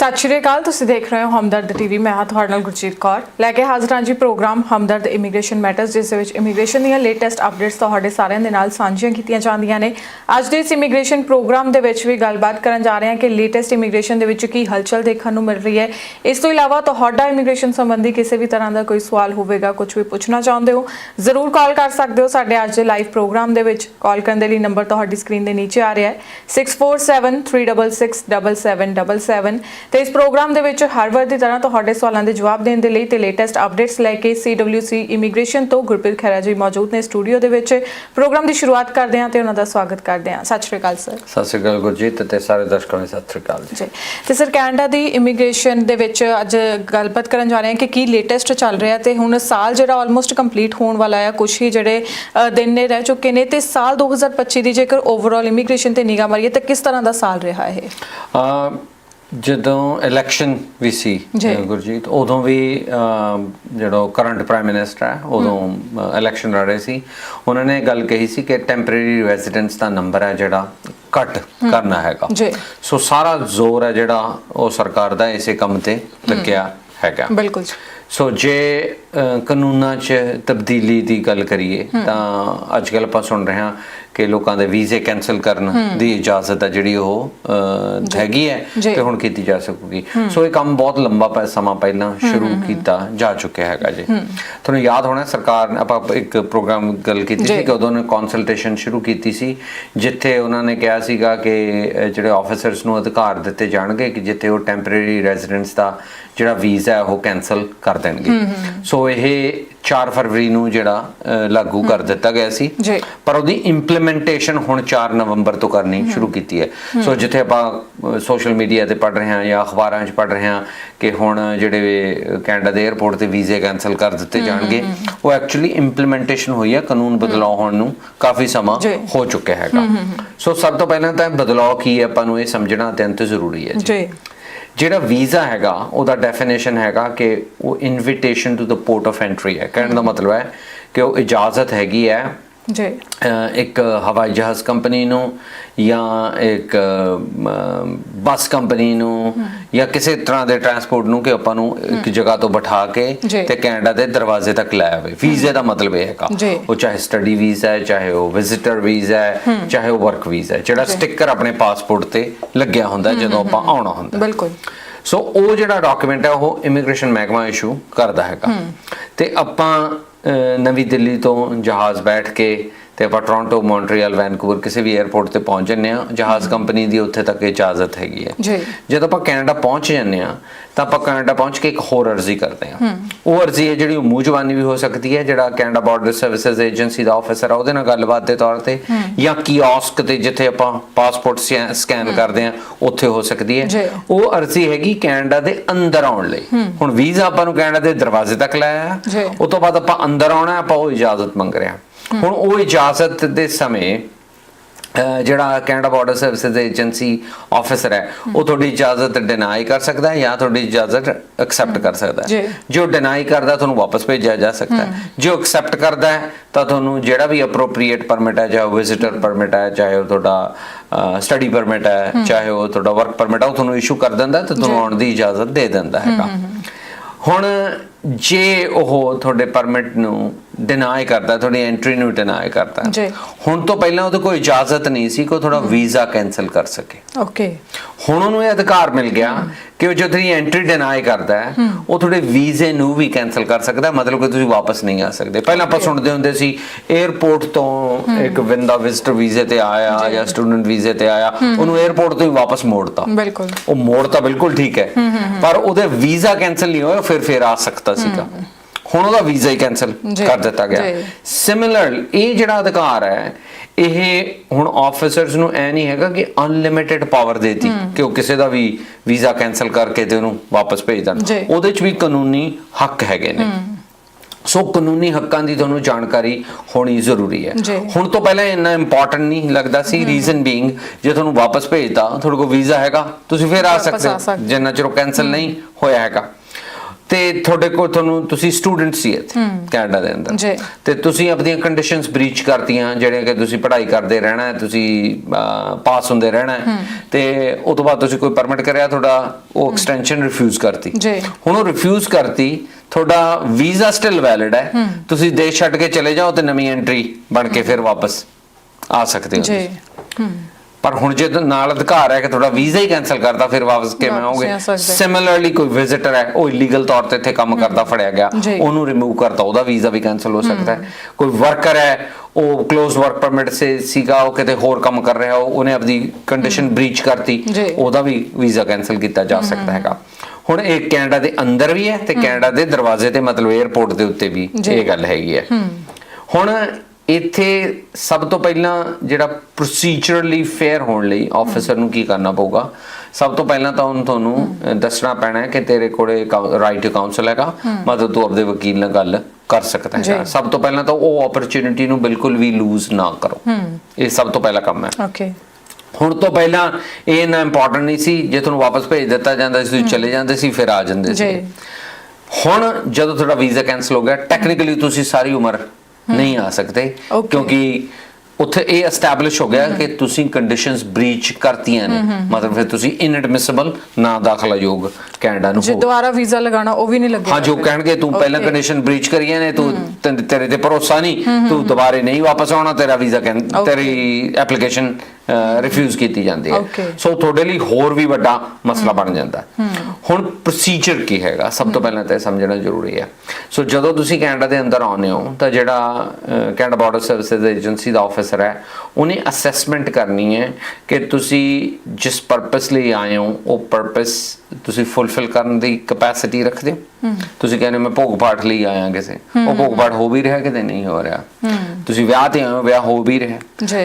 ਸਤਿ ਸ਼੍ਰੀ ਅਕਾਲ, ਤੁਸੀਂ ਦੇਖ ਰਹੇ ਹੋ ਹਮਦਰਦ ਟੀਵੀ, ਮੈਂ ਹਾਂ ਤੁਹਾਡੇ ਨਾਲ ਗੁਰਜੀਤ ਕੌਰ। ਲੈ ਕੇ ਹਾਜ਼ਰ ਹਾਂ ਜੀ ਪ੍ਰੋਗਰਾਮ ਹਮਦਰਦ ਇਮੀਗ੍ਰੇਸ਼ਨ ਮੈਟਰਸ ਜਿਸ ਦੇ ਵਿੱਚ ਇਮੀਗ੍ਰੇਸ਼ਨ ਦੀਆਂ ਲੇਟੈਸਟ ਅਪਡੇਟਸ ਤੁਹਾਡੇ ਸਾਰਿਆਂ ਦੇ ਨਾਲ ਸਾਂਝੀਆਂ ਕੀਤੀਆਂ ਜਾਂਦੀਆਂ ਨੇ। ਅੱਜ ਦੇ ਇਸ ਇਮੀਗ੍ਰੇਸ਼ਨ ਪ੍ਰੋਗਰਾਮ ਦੇ ਵਿੱਚ ਵੀ ਗੱਲਬਾਤ ਕਰਨ ਜਾ ਰਹੇ ਹਾਂ ਕਿ ਲੇਟੈਸਟ ਇਮੀਗ੍ਰੇਸ਼ਨ ਦੇ ਵਿੱਚ ਕੀ ਹਲਚਲ ਦੇਖਣ ਨੂੰ ਮਿਲ ਰਹੀ ਹੈ। ਇਸ ਤੋਂ ਇਲਾਵਾ ਤੁਹਾਡਾ ਇਮੀਗ੍ਰੇਸ਼ਨ ਸੰਬੰਧੀ ਕਿਸੇ ਵੀ ਤਰ੍ਹਾਂ ਦਾ ਕੋਈ ਸਵਾਲ ਹੋਵੇਗਾ ਕੁਝ ਵੀ ਪੁੱਛਣਾ ਚਾਹੁੰਦੇ ਹੋ, ਜ਼ਰੂਰ ਕਾਲ ਕਰ ਸਕਦੇ ਹੋ ਸਾਡੇ ਅੱਜ ਦੇ ਲਾਈਵ ਪ੍ਰੋਗਰਾਮ ਦੇ ਵਿੱਚ। ਕਾਲ ਕਰਨ ਦੇ ਲਈ ਨੰਬਰ ਤੁਹਾਡੀ ਸਕਰੀਨ ਦੇ ਨੀਚੇ ਆ ਰਿਹਾ ਹੈ। 6473667777 ਤੇ ਇਸ ਪ੍ਰੋਗਰਾਮ ਦੇ ਵਿੱਚ ਹਰ ਵਾਰ ਦੀ ਤਰ੍ਹਾਂ ਤੁਹਾਡੇ ਸਵਾਲਾਂ ਦੇ ਜਵਾਬ ਦੇਣ ਦੇ ਲਈ ਤੇ ਲੇਟੈਸਟ ਅਪਡੇਟਸ ਲੈ ਕੇ CWC ਇਮੀਗ੍ਰੇਸ਼ਨ ਤੋਂ ਗੁਰਪ੍ਰੀਤ ਖਹਿਰਾ ਜੀ ਮੌਜੂਦ ਨੇ ਸਟੂਡੀਓ ਦੇ ਵਿੱਚ। ਪ੍ਰੋਗਰਾਮ ਦੀ ਸ਼ੁਰੂਆਤ ਕਰਦੇ ਹਾਂ ਤੇ ਉਹਨਾਂ ਦਾ ਸਵਾਗਤ ਕਰਦੇ ਹਾਂ। ਸਤਿ ਸ਼੍ਰੀ ਅਕਾਲ ਸਰ। ਸਤਿ ਸ਼੍ਰੀ ਅਕਾਲ ਗੁਰਜੀਤ ਤੇ ਸਾਰੇ ਦਰਸ਼ਕਾਂ ਨੂੰ ਸਤਿ ਸ਼੍ਰੀ ਅਕਾਲ ਜੀ। ਤੇ ਸਰ ਕੈਨੇਡਾ ਦੀ ਇਮੀਗ੍ਰੇਸ਼ਨ ਦੇ ਵਿੱਚ ਅੱਜ ਗੱਲਬਾਤ ਕਰਨ ਜਾ ਰਹੇ ਹਾਂ ਕਿ ਕੀ ਲੇਟੈਸਟ ਚੱਲ ਰਿਹਾ ਤੇ ਹੁਣ ਸਾਲ ਜਿਹੜਾ ਆਲਮੋਸਟ ਕੰਪਲੀਟ ਹੋਣ ਵਾਲਾ ਹੈ ਕੁਝ ਹੀ ਜਿਹੜੇ ਦਿਨ ਨੇ ਰਹਿ ਚੁੱਕੇ ਨੇ ਤੇ ਸਾਲ 2025 ਦੀ ਜੇਕਰ ਓਵਰਆਲ ਇਮੀਗ੍ਰੇਸ਼ਨ ਤੇ ਨਿਗਾਹ ਮਾਰੀਏ ਤਾਂ ਕਿਸ ਤਰ੍ਹਾਂ ਦਾ ਸਾਲ ਰਿਹਾ ਇਹ? ਜਦੋਂ ਇਲੈਕਸ਼ਨ ਵੀ ਸੀ ਗੁਰਜੀਤ ਉਦੋਂ ਵੀ ਜਿਹੜਾ ਕਰੰਟ ਪ੍ਰਾਈਮ ਮਿਨਿਸਟਰ ਹੈ ਉਦੋਂ ਇਲੈਕਸ਼ਨ ਲੜ ਰਹੇ ਸੀ। ਉਹਨਾਂ ਨੇ ਗੱਲ ਕਹੀ ਸੀ ਕਿ ਟੈਂਪਰੇਰੀ ਰੈਜ਼ੀਡੈਂਟਸ ਦਾ ਨੰਬਰ ਹੈ ਜਿਹੜਾ ਘੱਟ ਕਰਨਾ ਹੈਗਾ। ਸੋ ਸਾਰਾ ਜ਼ੋਰ ਹੈ ਜਿਹੜਾ ਉਹ ਸਰਕਾਰ ਦਾ ਇਸੇ ਕੰਮ ਤੇ ਲੱਗਿਆ ਹੈਗਾ। ਬਿਲਕੁਲ ਜੀ। ਸੋ ਜੇ ਕਾਨੂੰਨਾਂ 'ਚ ਤਬਦੀਲੀ ਦੀ ਗੱਲ ਕਰੀਏ ਤਾਂ ਅੱਜ ਕੱਲ੍ਹ ਆਪਾਂ ਸੁਣ ਰਹੇ ਹਾਂ ਕਿ ਲੋਕਾਂ ਦੇ ਵੀਜ਼ੇ ਕੈਨਸਲ ਕਰਨ ਦੀ ਇਜਾਜ਼ਤ ਹੈ ਜਿਹੜੀ ਉਹ ਹੈਗੀ ਹੈ। ਤੇ ਹੁਣ ਕੀਤੀ ਜਾ ਸਕੂਗੀ। ਸੋ ਇਹ ਕੰਮ ਬਹੁਤ ਲੰਬਾ ਪੈ ਸਮਾਂ ਪਹਿਲਾਂ ਸ਼ੁਰੂ ਕੀਤਾ ਜਾ ਚੁੱਕਿਆ ਹੈਗਾ ਜੀ। ਤੁਹਾਨੂੰ ਯਾਦ ਹੋਣਾ ਸਰਕਾਰ ਨੇ ਆਪਾਂ ਇੱਕ ਪ੍ਰੋਗਰਾਮ ਗੱਲ ਕੀਤੀ। ਸੀ ਕਿ ਉਦੋਂ ਨੇ ਕੰਸਲਟੇਸ਼ਨ ਸ਼ੁਰੂ ਕੀਤੀ ਸੀ ਜਿੱਥੇ ਉਹਨਾਂ ਨੇ ਕਿਹਾ ਸੀਗਾ ਕਿ ਜਿਹੜੇ ਆਫੀਸਰਸ ਨੂੰ ਅਧਿਕਾਰ ਦਿੱਤੇ ਜਾਣਗੇ ਕਿ ਜਿੱਥੇ ਉਹ ਟੈਂਪਰੇਰੀ ਰੈਜ਼ੀਡੈਂਸ ਦਾ ਜਿਹੜਾ ਵੀਜ਼ਾ ਹੈ ਉਹ ਕੈਨਸਲ ਕਰ ਦੇਣਗੇ। ਸੋ ਇਹ 4 ਫਰਵਰੀ ਨੂੰ ਜਿਹੜਾ ਲਾਗੂ ਕਰ ਦਿੱਤਾ ਗਿਆ ਸੀ। ਪਰ ਉਹਦੀ ਇੰਪਲੀਮੈਂਟੇਸ਼ਨ ਹੁਣ 4 ਨਵੰਬਰ ਤੋਂ ਕਰਨੀ ਸ਼ੁਰੂ ਕੀਤੀ ਹੈ। ਸੋ ਜਿੱਥੇ ਆਪਾਂ ਸੋਸ਼ਲ ਮੀਡੀਆ ਤੇ ਪੜ ਰਹੇ ਹਾਂ ਜਾਂ ਅਖਬਾਰਾਂ 'ਚ ਪੜ ਰਹੇ ਹਾਂ ਕਿ ਹੁਣ ਜਿਹੜੇ ਕੈਨੇਡਾ ਦੇ 에ਅਰਪੋਰਟ ਤੇ ਵੀਜ਼ੇ ਕੈਨਸਲ ਕਰ ਦਿੱਤੇ ਜਾਣਗੇ ਉਹ ਐਕਚੁਅਲੀ ਇੰਪਲੀਮੈਂਟੇਸ਼ਨ ਹੋਈ ਹੈ। ਕਾਨੂੰਨ ਬਦਲਾਅ ਹੋਣ ਨੂੰ ਕਾਫੀ ਸਮਾਂ। ਹੋ ਚੁੱਕਿਆ ਹੈਗਾ। ਸੋ ਸਭ ਤੋਂ ਪਹਿਲਾਂ ਤਾਂ ਬਦਲਾਅ ਕੀ ਹੈ ਆਪਾਂ ਨੂੰ ਇਹ ਸਮਝਣਾ ਅਤਿਅੰਤ ਜ਼ਰੂਰੀ ਹੈ ਜੀ। ਜਿਹੜਾ ਵੀਜ਼ਾ ਹੈਗਾ, ਉਹਦਾ ਡੈਫੀਨੇਸ਼ਨ ਹੈਗਾ ਕਿ ਉਹ invitation to the port of entry ਹੈ। ਕਹਿਣ ਦਾ ਮਤਲਬ ਹੈ ਕਿ ਉਹ ਇਜਾਜ਼ਤ ਹੈਗੀ ਹੈ ਇੱਕ ਹਵਾਈ ਜਹਾਜ਼ ਕੰਪਨੀ ਨੂੰ ਜਾਂ ਇੱਕ ਬੱਸ ਕੰਪਨੀ ਨੂੰ ਜਾਂ ਕਿਸੇ ਤਰ੍ਹਾਂ ਦੇ ਟਰਾਂਸਪੋਰਟ ਨੂੰ ਕਿ ਆਪਾਂ ਨੂੰ ਇੱਕ ਜਗ੍ਹਾ ਤੋਂ ਬਿਠਾ ਕੇ। ਤੇ ਕੈਨੇਡਾ ਦੇ ਦਰਵਾਜ਼ੇ ਤੱਕ ਲੈ ਆਵੇ। ਵੀਜ਼ੇ ਦਾ ਮਤਲਬ ਇਹ ਹੈਗਾ। ਉਹ ਚਾਹੇ ਸਟੱਡੀ ਵੀਜ਼ਾ ਹੈ ਚਾਹੇ ਉਹ ਵਿਜ਼ਿਟਰ ਵੀਜ਼ਾ ਹੈ ਚਾਹੇ ਉਹ ਵਰਕ ਵੀਜ਼ਾ ਹੈ। ਜਿਹੜਾ ਸਟicker ਆਪਣੇ ਪਾਸਪੋਰਟ ਤੇ ਲੱਗਿਆ ਹੁੰਦਾ ਜਦੋਂ ਆਪਾਂ ਆਉਣਾ ਹੁੰਦਾ। ਬਿਲਕੁਲ। ਸੋ ਉਹ ਜਿਹੜਾ ਡਾਕੂਮੈਂਟ ਹੈ ਉਹ ਇਮੀਗ੍ਰੇਸ਼ਨ ਮਹਿਕਮਾ ਇਸ਼ੂ ਕਰਦਾ ਹੈਗਾ। ਤੇ ਆਪਾਂ ਨਵੀਂ ਦਿੱਲੀ ਤੋਂ ਜਹਾਜ਼ ਬੈਠ ਕੇ ਤੇ ਆਪਾਂ ਟੋਰਾਂਟੋ ਮੌਂਟਰੀਅਲ ਵੈਨਕੂਵਰ ਕਿਸੇ ਵੀ 에ਅਰਪੋਰਟ ਤੇ ਪਹੁੰਚ ਜੰਨੇ ਆ ਜਹਾਜ਼ ਕੰਪਨੀ ਦੀ ਉੱਥੇ ਤੱਕ ਇਜਾਜ਼ਤ ਹੈਗੀ ਹੈ। ਜੀ। ਜਦੋਂ ਆਪਾਂ ਕੈਨੇਡਾ ਪਹੁੰਚ ਜਾਂਦੇ ਆ ਤਾਂ ਆਪਾਂ ਕੈਨੇਡਾ ਪਹੁੰਚ ਕੇ ਇੱਕ ਹੋਰ ਅਰਜ਼ੀ ਕਰਦੇ ਆ ਉਹ ਅਰਜ਼ੀ ਹੈ ਜਿਹੜੀ ਮੂੰਹ ਜ਼ਬਾਨੀ ਵੀ ਹੋ ਸਕਦੀ ਹੈ ਜਿਹੜਾ ਕੈਨੇਡਾ ਬਾਰਡਰ ਸਰਵਿਸਿਜ਼ ਏਜੰਸੀ ਦਾ ਆਫੀਸਰ ਆ ਉਹਦੇ ਨਾਲ ਗੱਲਬਾਤ ਦੇ ਤੌਰ ਤੇ ਜਾਂ ਕੀਓਸਕ ਤੇ ਜਿੱਥੇ ਆਪਾਂ ਪਾਸਪੋਰਟ ਸਕੈਨ ਕਰਦੇ ਆ ਉੱਥੇ ਹੋ ਸਕਦੀ। ਹੈ। ਉਹ ਅਰਜ਼ੀ ਹੈਗੀ ਕੈਨੇਡਾ ਦੇ ਅੰਦਰ ਆਉਣ ਲਈ। ਹੁਣ ਵੀਜ਼ਾ ਆਪਾਂ ਨੂੰ ਕੈਨੇਡਾ ਦੇ ਦਰਵਾਜ਼ੇ ਤੱਕ ਲਾਇਆ। ਉਹ ਤੋਂ ਬਾਅਦ ਆਪਾਂ ਅੰਦਰ ਆਉਣਾ ਆਪਾਂ ਉਹ ਇਜਾਜ਼ਤ ਮੰਗ ਰਹੇ ਹਾਂ। ਹੁਣ ਉਹ ਇਜਾਜ਼ਤ ਦੇ ਸਮੇਂ ਜਿਹੜਾ Canada border services agency officer ਹੈ ਉਹ ਤੁਹਾਡੀ ਇਜਾਜ਼ਤ ਡਿਨਾਈ ਕਰ ਸਕਦਾ ਹੈ ਜਾਂ ਤੁਹਾਡੀ ਇਜਾਜ਼ਤ ਐਕਸੈਪਟ ਕਰ ਸਕਦਾ। ਹੈ। ਜੋ। ਡਿਨਾਈ ਕਰਦਾ ਤੁਹਾਨੂੰ ਵਾਪਸ ਭੇਜਿਆ ਜਾ ਸਕਦਾ ਹੈ। ਜੋ ਐਕਸੈਪਟ ਕਰਦਾ ਹੈ ਤਾਂ ਤੁਹਾਨੂੰ ਜਿਹੜਾ ਵੀ ਅਪਰੋਪਰੀਏਟ ਪਰਮਿਟ ਹੈ ਚਾਹੇ ਵਿਜ਼ਿਟਰ ਪਰਮਿਟ ਹੈ ਚਾਹੇ ਉਹ ਤੁਹਾਡਾ ਸਟੱਡੀ ਪਰਮਿਟ ਹੈ ਚਾਹੇ ਉਹ ਤੁਹਾਡਾ ਵਰਕ ਪਰਮਿਟ ਹੈ ਉਹ ਤੁਹਾਨੂੰ ਇਸ਼ੂ ਕਰ ਦਿੰਦਾ ਤੇ ਤੁਹਾਨੂੰ ਆਉਣ ਦੀ ਇਜਾਜ਼ਤ ਦੇ ਦਿੰਦਾ ਹੈਗਾ। ਹੁਣ ਜੇ ਉਹ ਤੁਹਾਡੇ ਪਰਮਿਟ ਨੂੰ ਡਿਨਾਈ ਕਰਦਾ ਤੁਹਾਡੀ ਐਂਟਰੀ ਨੂੰ ਡਿਨਾਈ ਕਰਦਾ ਜੀ। ਹੁਣ ਤੋਂ ਪਹਿਲਾਂ ਉਹਦੇ ਕੋਈ ਇਜਾਜ਼ਤ ਨਹੀਂ ਸੀ ਕਿ ਉਹ ਤੁਹਾਡਾ ਵੀਜ਼ਾ ਕੈਨਸਲ ਕਰ ਸਕੇ। ਓਕੇ ਹੁਣ ਉਹਨੂੰ ਇਹ ਅਧਿਕਾਰ ਮਿਲ ਗਿਆ ਕਿ ਉਹ ਜਦੋਂ ਹੀ ਐਂਟਰੀ ਡਿਨਾਈ ਕਰਦਾ ਹੈ ਉਹ ਤੁਹਾਡੇ ਵੀਜ਼ੇ ਨੂੰ ਵੀ ਕੈਨਸਲ ਕਰ ਸਕਦਾ ਮਤਲਬ ਕਿ ਤੁਸੀਂ ਵਾਪਸ ਨਹੀਂ ਆ ਸਕਦੇ। ਪਹਿਲਾਂ ਆਪਾਂ ਸੁਣਦੇ ਹੁੰਦੇ ਸੀ 에ਅਰਪੋਰਟ ਤੋਂ ਇੱਕ ਬੰਦਾ ਵਿਜ਼ਟਰ ਵੀਜ਼ੇ ਤੇ ਆਇਆ ਜਾਂ। ਸਟੂਡੈਂਟ ਵੀਜ਼ੇ ਤੇ ਆਇਆ ਉਹਨੂੰ 에ਅਰਪੋਰਟ ਤੋਂ ਹੀ ਵਾਪਸ ਮੋੜਤਾ। ਬਿਲਕੁਲ। ਉਹ ਮੋੜ ਤਾਂ ਬਿਲਕੁਲ ਠੀਕ ਹੈ। ਪਰ ਉਹਦੇ ਵੀਜ਼ਾ ਕੈਨਸਲ ਨਹੀਂ ਹੋਇਆ ਫਿਰ ਫਿਰ ਆ ਸਕਦਾ ਸੀਗਾ। ਹੁਣ ਉਹਦਾ ਵੀਜ਼ਾ ਹੀ ਕੈਨਸਲ ਕਰ ਦਿੱਤਾ ਗਿਆ। ਸਿਮਿਲਰ ਇਹ ਜਿਹੜਾ ਅਧਿਕਾਰ ਹੈ ਇਹ ਹੁਣ ਆਫੀਸਰਸ ਨੂੰ ਐ ਨਹੀਂ ਹੈਗਾ ਕਿ ਅਨਲਿਮਿਟਿਡ ਪਾਵਰ ਦੇਤੀ ਕਿ ਉਹ ਕਿਸੇ ਦਾ ਵੀ ਵੀਜ਼ਾ ਕੈਨਸਲ ਕਰਕੇ ਤੇ ਉਹਨੂੰ ਵਾਪਸ ਭੇਜ ਦੇਣ। ਉਹਦੇ 'ਚ ਵੀ ਕਾਨੂੰਨੀ ਹੱਕ ਹੈਗੇ ਨੇ। ਸੋ ਕਾਨੂੰਨੀ ਹੱਕਾਂ ਦੀ ਤੁਹਾਨੂੰ ਜਾਣਕਾਰੀ ਹੋਣੀ ਜ਼ਰੂਰੀ ਹੈ। ਹੁਣ ਤੋਂ ਪਹਿਲਾਂ ਇੰਨਾ ਇੰਪੋਰਟੈਂਟ ਨਹੀਂ ਲੱਗਦਾ ਸੀ ਰੀਜ਼ਨ ਬੀਇੰਗ ਜੇ ਤੁਹਾਨੂੰ ਵਾਪਸ ਭੇਜਤਾ ਤੁਹਾਡੇ ਕੋਲ ਵੀਜ਼ਾ ਹੈਗਾ ਤੁਸੀਂ ਫਿਰ ਆ ਸਕਦੇ ਹੋ। ਸਕਦੇ। ਜਿੰਨਾ ਚਿਰ ਉਹ ਕੈਨਸਲ ਨਹੀਂ ਹੋਇਆ ਹੈਗਾ। ਤੇ ਤੁਹਾਡੇ ਕੋਲ ਤੁਹਾਨੂੰ ਤੁਸੀਂ ਸਟੂਡੈਂਟ ਸੀ ਇੱਥੇ ਕੈਨੇਡਾ ਦੇ ਅੰਦਰ। ਤੇ ਤੁਸੀਂ ਆਪਣੀਆਂ ਕੰਡੀਸ਼ਨਸ ਬ੍ਰੀਚ ਕਰਤੀਆਂ ਜਿਹੜੀਆਂ ਕਿ ਤੁਸੀਂ ਪੜ੍ਹਾਈ ਕਰਦੇ ਰਹਿਣਾ ਹੈ ਤੁਸੀਂ ਪਾਸ ਹੁੰਦੇ ਰਹਿਣਾ ਹੈ। ਤੇ ਉਸ ਤੋਂ ਬਾਅਦ ਤੁਸੀਂ ਕੋਈ ਪਰਮਿਟ ਕਰਿਆ ਤੁਹਾਡਾ ਉਹ ਐਕਸਟੈਂਸ਼ਨ ਰਿਫਿਊਜ਼ ਕਰਤੀ। ਹੁਣ ਉਹ ਰਿਫਿਊਜ਼ ਕਰਤੀ ਤੁਹਾਡਾ ਵੀਜ਼ਾ ਸਟਿਲ ਵੈਲਿਡ ਹੈ। ਤੁਸੀਂ ਦੇਸ਼ ਛੱਡ ਕੇ ਚਲੇ ਜਾਓ ਤੇ ਨਵੀਂ ਐਂਟਰੀ ਬਣ ਕੇ ਫਿਰ ਵਾਪਸ ਆ ਸਕਦੇ ਹੋ ਜੀ। ਪਰ ਹੁਣ ਜੇ ਨਾਲ ਅਧਿਕਾਰ ਹੈ ਕਿ ਤੁਹਾਡਾ ਵੀਜ਼ਾ ਹੀ ਕੈਨਸਲ ਕਰਦਾ ਫਿਰ ਵਾਪਸ ਕਿਵੇਂ ਆਓਗੇ। ਸਿਮਿਲਰਲੀ ਕੋਈ ਵਿਜ਼ਿਟਰ ਹੈ ਉਹ ਇਲੀਗਲ ਤੌਰ ਤੇ ਇੱਥੇ ਕੰਮ ਕਰਦਾ ਫੜਿਆ ਗਿਆ। ਉਹਨੂੰ ਰਿਮੂਵ ਕਰਤਾ ਉਹਦਾ ਵੀਜ਼ਾ ਵੀ ਕੈਨਸਲ ਹੋ ਸਕਦਾ ਹੈ। ਕੋਈ ਵਰਕਰ ਹੈ ਉਹ ਕਲੋਜ਼ ਵਰਕ ਪਰਮਿਟ ਸੇ ਸੀਗਾ ਉਹ ਕਿਤੇ ਹੋਰ ਕੰਮ ਕਰ ਰਿਹਾ ਉਹ- ਉਹਨੇ ਆਪਣੀ ਕੰਡੀਸ਼ਨ ਬ੍ਰੀਚ ਕਰਤੀ। ਉਹਦਾ ਵੀ ਵੀਜ਼ਾ ਕੈਨਸਲ ਕੀਤਾ ਜਾ ਸਕਦਾ ਹੈਗਾ। ਹੁਣ ਇਹ ਕੈਨੇਡਾ ਦੇ ਅੰਦਰ ਵੀ ਹੈ ਤੇ ਕੈਨੇਡਾ ਦੇ ਦਰਵਾਜ਼ੇ ਤੇ ਮਤਲਬ 에ਅਰਪੋਰਟ ਦੇ ਉੱਤੇ ਵੀ। ਇਹ ਗੱਲ ਹੈਗੀ ਹੈ। ਹੁਣ ਇੱਥੇ ਸਭ ਤੋਂ ਪਹਿਲਾਂ ਜਿਹੜਾ ਪ੍ਰੋਸੀਜਰਲੀ ਫੇਅਰ ਹੋਣ ਲਈ ਆਫੀਸਰ ਨੂੰ ਕੀ ਕਰਨਾ ਪਊਗਾ? ਸਭ ਤੋਂ ਪਹਿਲਾਂ ਤਾਂ ਉਹਨੂੰ ਤੁਹਾਨੂੰ ਦੱਸਣਾ ਪੈਣਾ ਹੈ ਕਿ ਤੇਰੇ ਕੋਲੇ ਰਾਈਟ ਕਾਉਂਸਲ ਹੈਗਾ। ਮਤਲਬ ਤੂੰ ਆਪਣੇ ਵਕੀਲ ਨਾਲ ਗੱਲ ਕਰ ਸਕਦਾ ਹੈ ਸਭ ਤੋਂ ਪਹਿਲਾਂ ਤਾਂ ਉਹ ਓਪਰਚ्युनिटी ਨੂੰ ਬਿਲਕੁਲ ਵੀ ਲੂਜ਼ ਨਾ ਕਰੋ। ਇਹ ਸਭ ਤੋਂ ਪਹਿਲਾ ਕੰਮ ਹੈ। ਓਕੇ ਹੁਣ ਤੋਂ ਪਹਿਲਾਂ ਇਹ ਨਾ ਇੰਪੋਰਟੈਂਟ ਨਹੀਂ ਸੀ। ਜੇ ਤੁਹਾਨੂੰ ਵਾਪਸ ਭੇਜ ਦਿੱਤਾ ਜਾਂਦਾ ਸੀ ਤੁਸੀਂ ਚਲੇ ਜਾਂਦੇ ਸੀ ਫਿਰ ਆ ਜਾਂਦੇ ਸੀ ਹੁਣ ਜਦੋਂ ਤੁਹਾਡਾ ਵੀਜ਼ਾ ਕੈਨਸਲ ਹੋ ਗਿਆ ਟੈਕਨੀਕਲੀ ਤੁਸੀਂ ਸਾਰੀ ਉਮਰ ਨਹੀਂ ਆ ਸਕਦੇ. ਕਿਉਂਕਿ ਉੱਥੇ ਇਹ ਐਸਟੈਬਲਿਸ਼ ਹੋ ਗਿਆ ਕਿ ਤੁਸੀਂ ਕੰਡੀਸ਼ਨਸ ਬ੍ਰੀਚ ਕਰਤੀਆਂ ਨੇ ਮਤਲਬ ਫਿਰ ਤੁਸੀਂ ਇਨਐਡਮਿਸਿਬਲ ਨਾ ਦਾਖਲਾ ਯੋਗ ਕੈਨੇਡਾ ਨੂੰ ਜੇ ਦੁਬਾਰਾ ਵੀਜ਼ਾ ਲਗਾਉਣਾ ਉਹ ਵੀ ਨਹੀਂ ਲੱਗੇਗਾ ਹਾਂ ਜੋ। ਕਹਿਣਗੇ ਤੂੰ ਪਹਿਲਾਂ. ਕੰਡੀਸ਼ਨ ਬ੍ਰੀਚ ਕਰੀਆਂ ਨੇ ਤੂੰ ਤੇਰੇ ਤੇ ਭਰੋਸਾ ਨਹੀਂ ਤੂੰ ਦੁਬਾਰੇ ਨਹੀਂ ਵਾਪਸ ਆਉਣਾ ਤੇਰਾ ਵੀਜ਼ਾ. ਤੇਰੀ ਐਪਲੀਕੇਸ਼ਨ ਰਿਫਿਊਜ਼ ਕੀਤੀ ਜਾਂਦੀ ਹੈ. ਸੋ ਤੁਹਾਡੇ ਲਈ ਹੋਰ ਵੀ ਵੱਡਾ ਮਸਲਾ ਬਣ ਜਾਂਦਾ। ਹੁਣ ਪ੍ਰੋਸੀਜਰ ਕੀ ਹੈਗਾ? ਸਭ ਤੋਂ ਪਹਿਲਾਂ ਤਾਂ ਇਹ ਸਮਝਣਾ ਜ਼ਰੂਰੀ ਹੈ। ਸੋ ਜਦੋਂ ਤੁਸੀਂ ਕੈਨੇਡਾ ਦੇ ਅੰਦਰ ਆਉਂਦੇ ਹੋ ਤਾਂ ਜਿਹੜਾ ਕੈਨੇਡਾ ਬਾਰਡਰ ਸਰਵਿਸਿਜ਼ ਏਜੰਸੀ ਦਾ ਆਫੀਸਰ ਹੈ ਉਹਨੇ ਅਸੈਸਮੈਂਟ ਕਰਨੀ ਹੈ ਕਿ ਤੁਸੀਂ ਜਿਸ ਪਰਪਸ ਲਈ ਆਏ ਹੋ ਉਹ ਪਰਪਸ ਤੁਸੀਂ ਫੁੱਲਫਿਲ ਕਰਨ ਦੀ ਕਪੈਸਿਟੀ ਰੱਖਦੇ ਹੋ। ਤੁਸੀਂ ਕਹਿੰਦੇ ਮੈਂ ਭੋਗ ਪਾਠ ਲਈ ਆਇਆ ਕਿਸੇ। ਉਹ ਭੋਗ ਪਾਠ ਹੋ ਵੀ ਰਿਹਾ ਕਿਤੇ? ਨਹੀਂ ਹੋ ਰਿਹਾ। ਤੁਸੀਂ ਵਿਆਹ ਤੇ ਆਏ ਹੋ ਵਿਆਹ ਹੋ ਵੀ ਰਿਹਾ।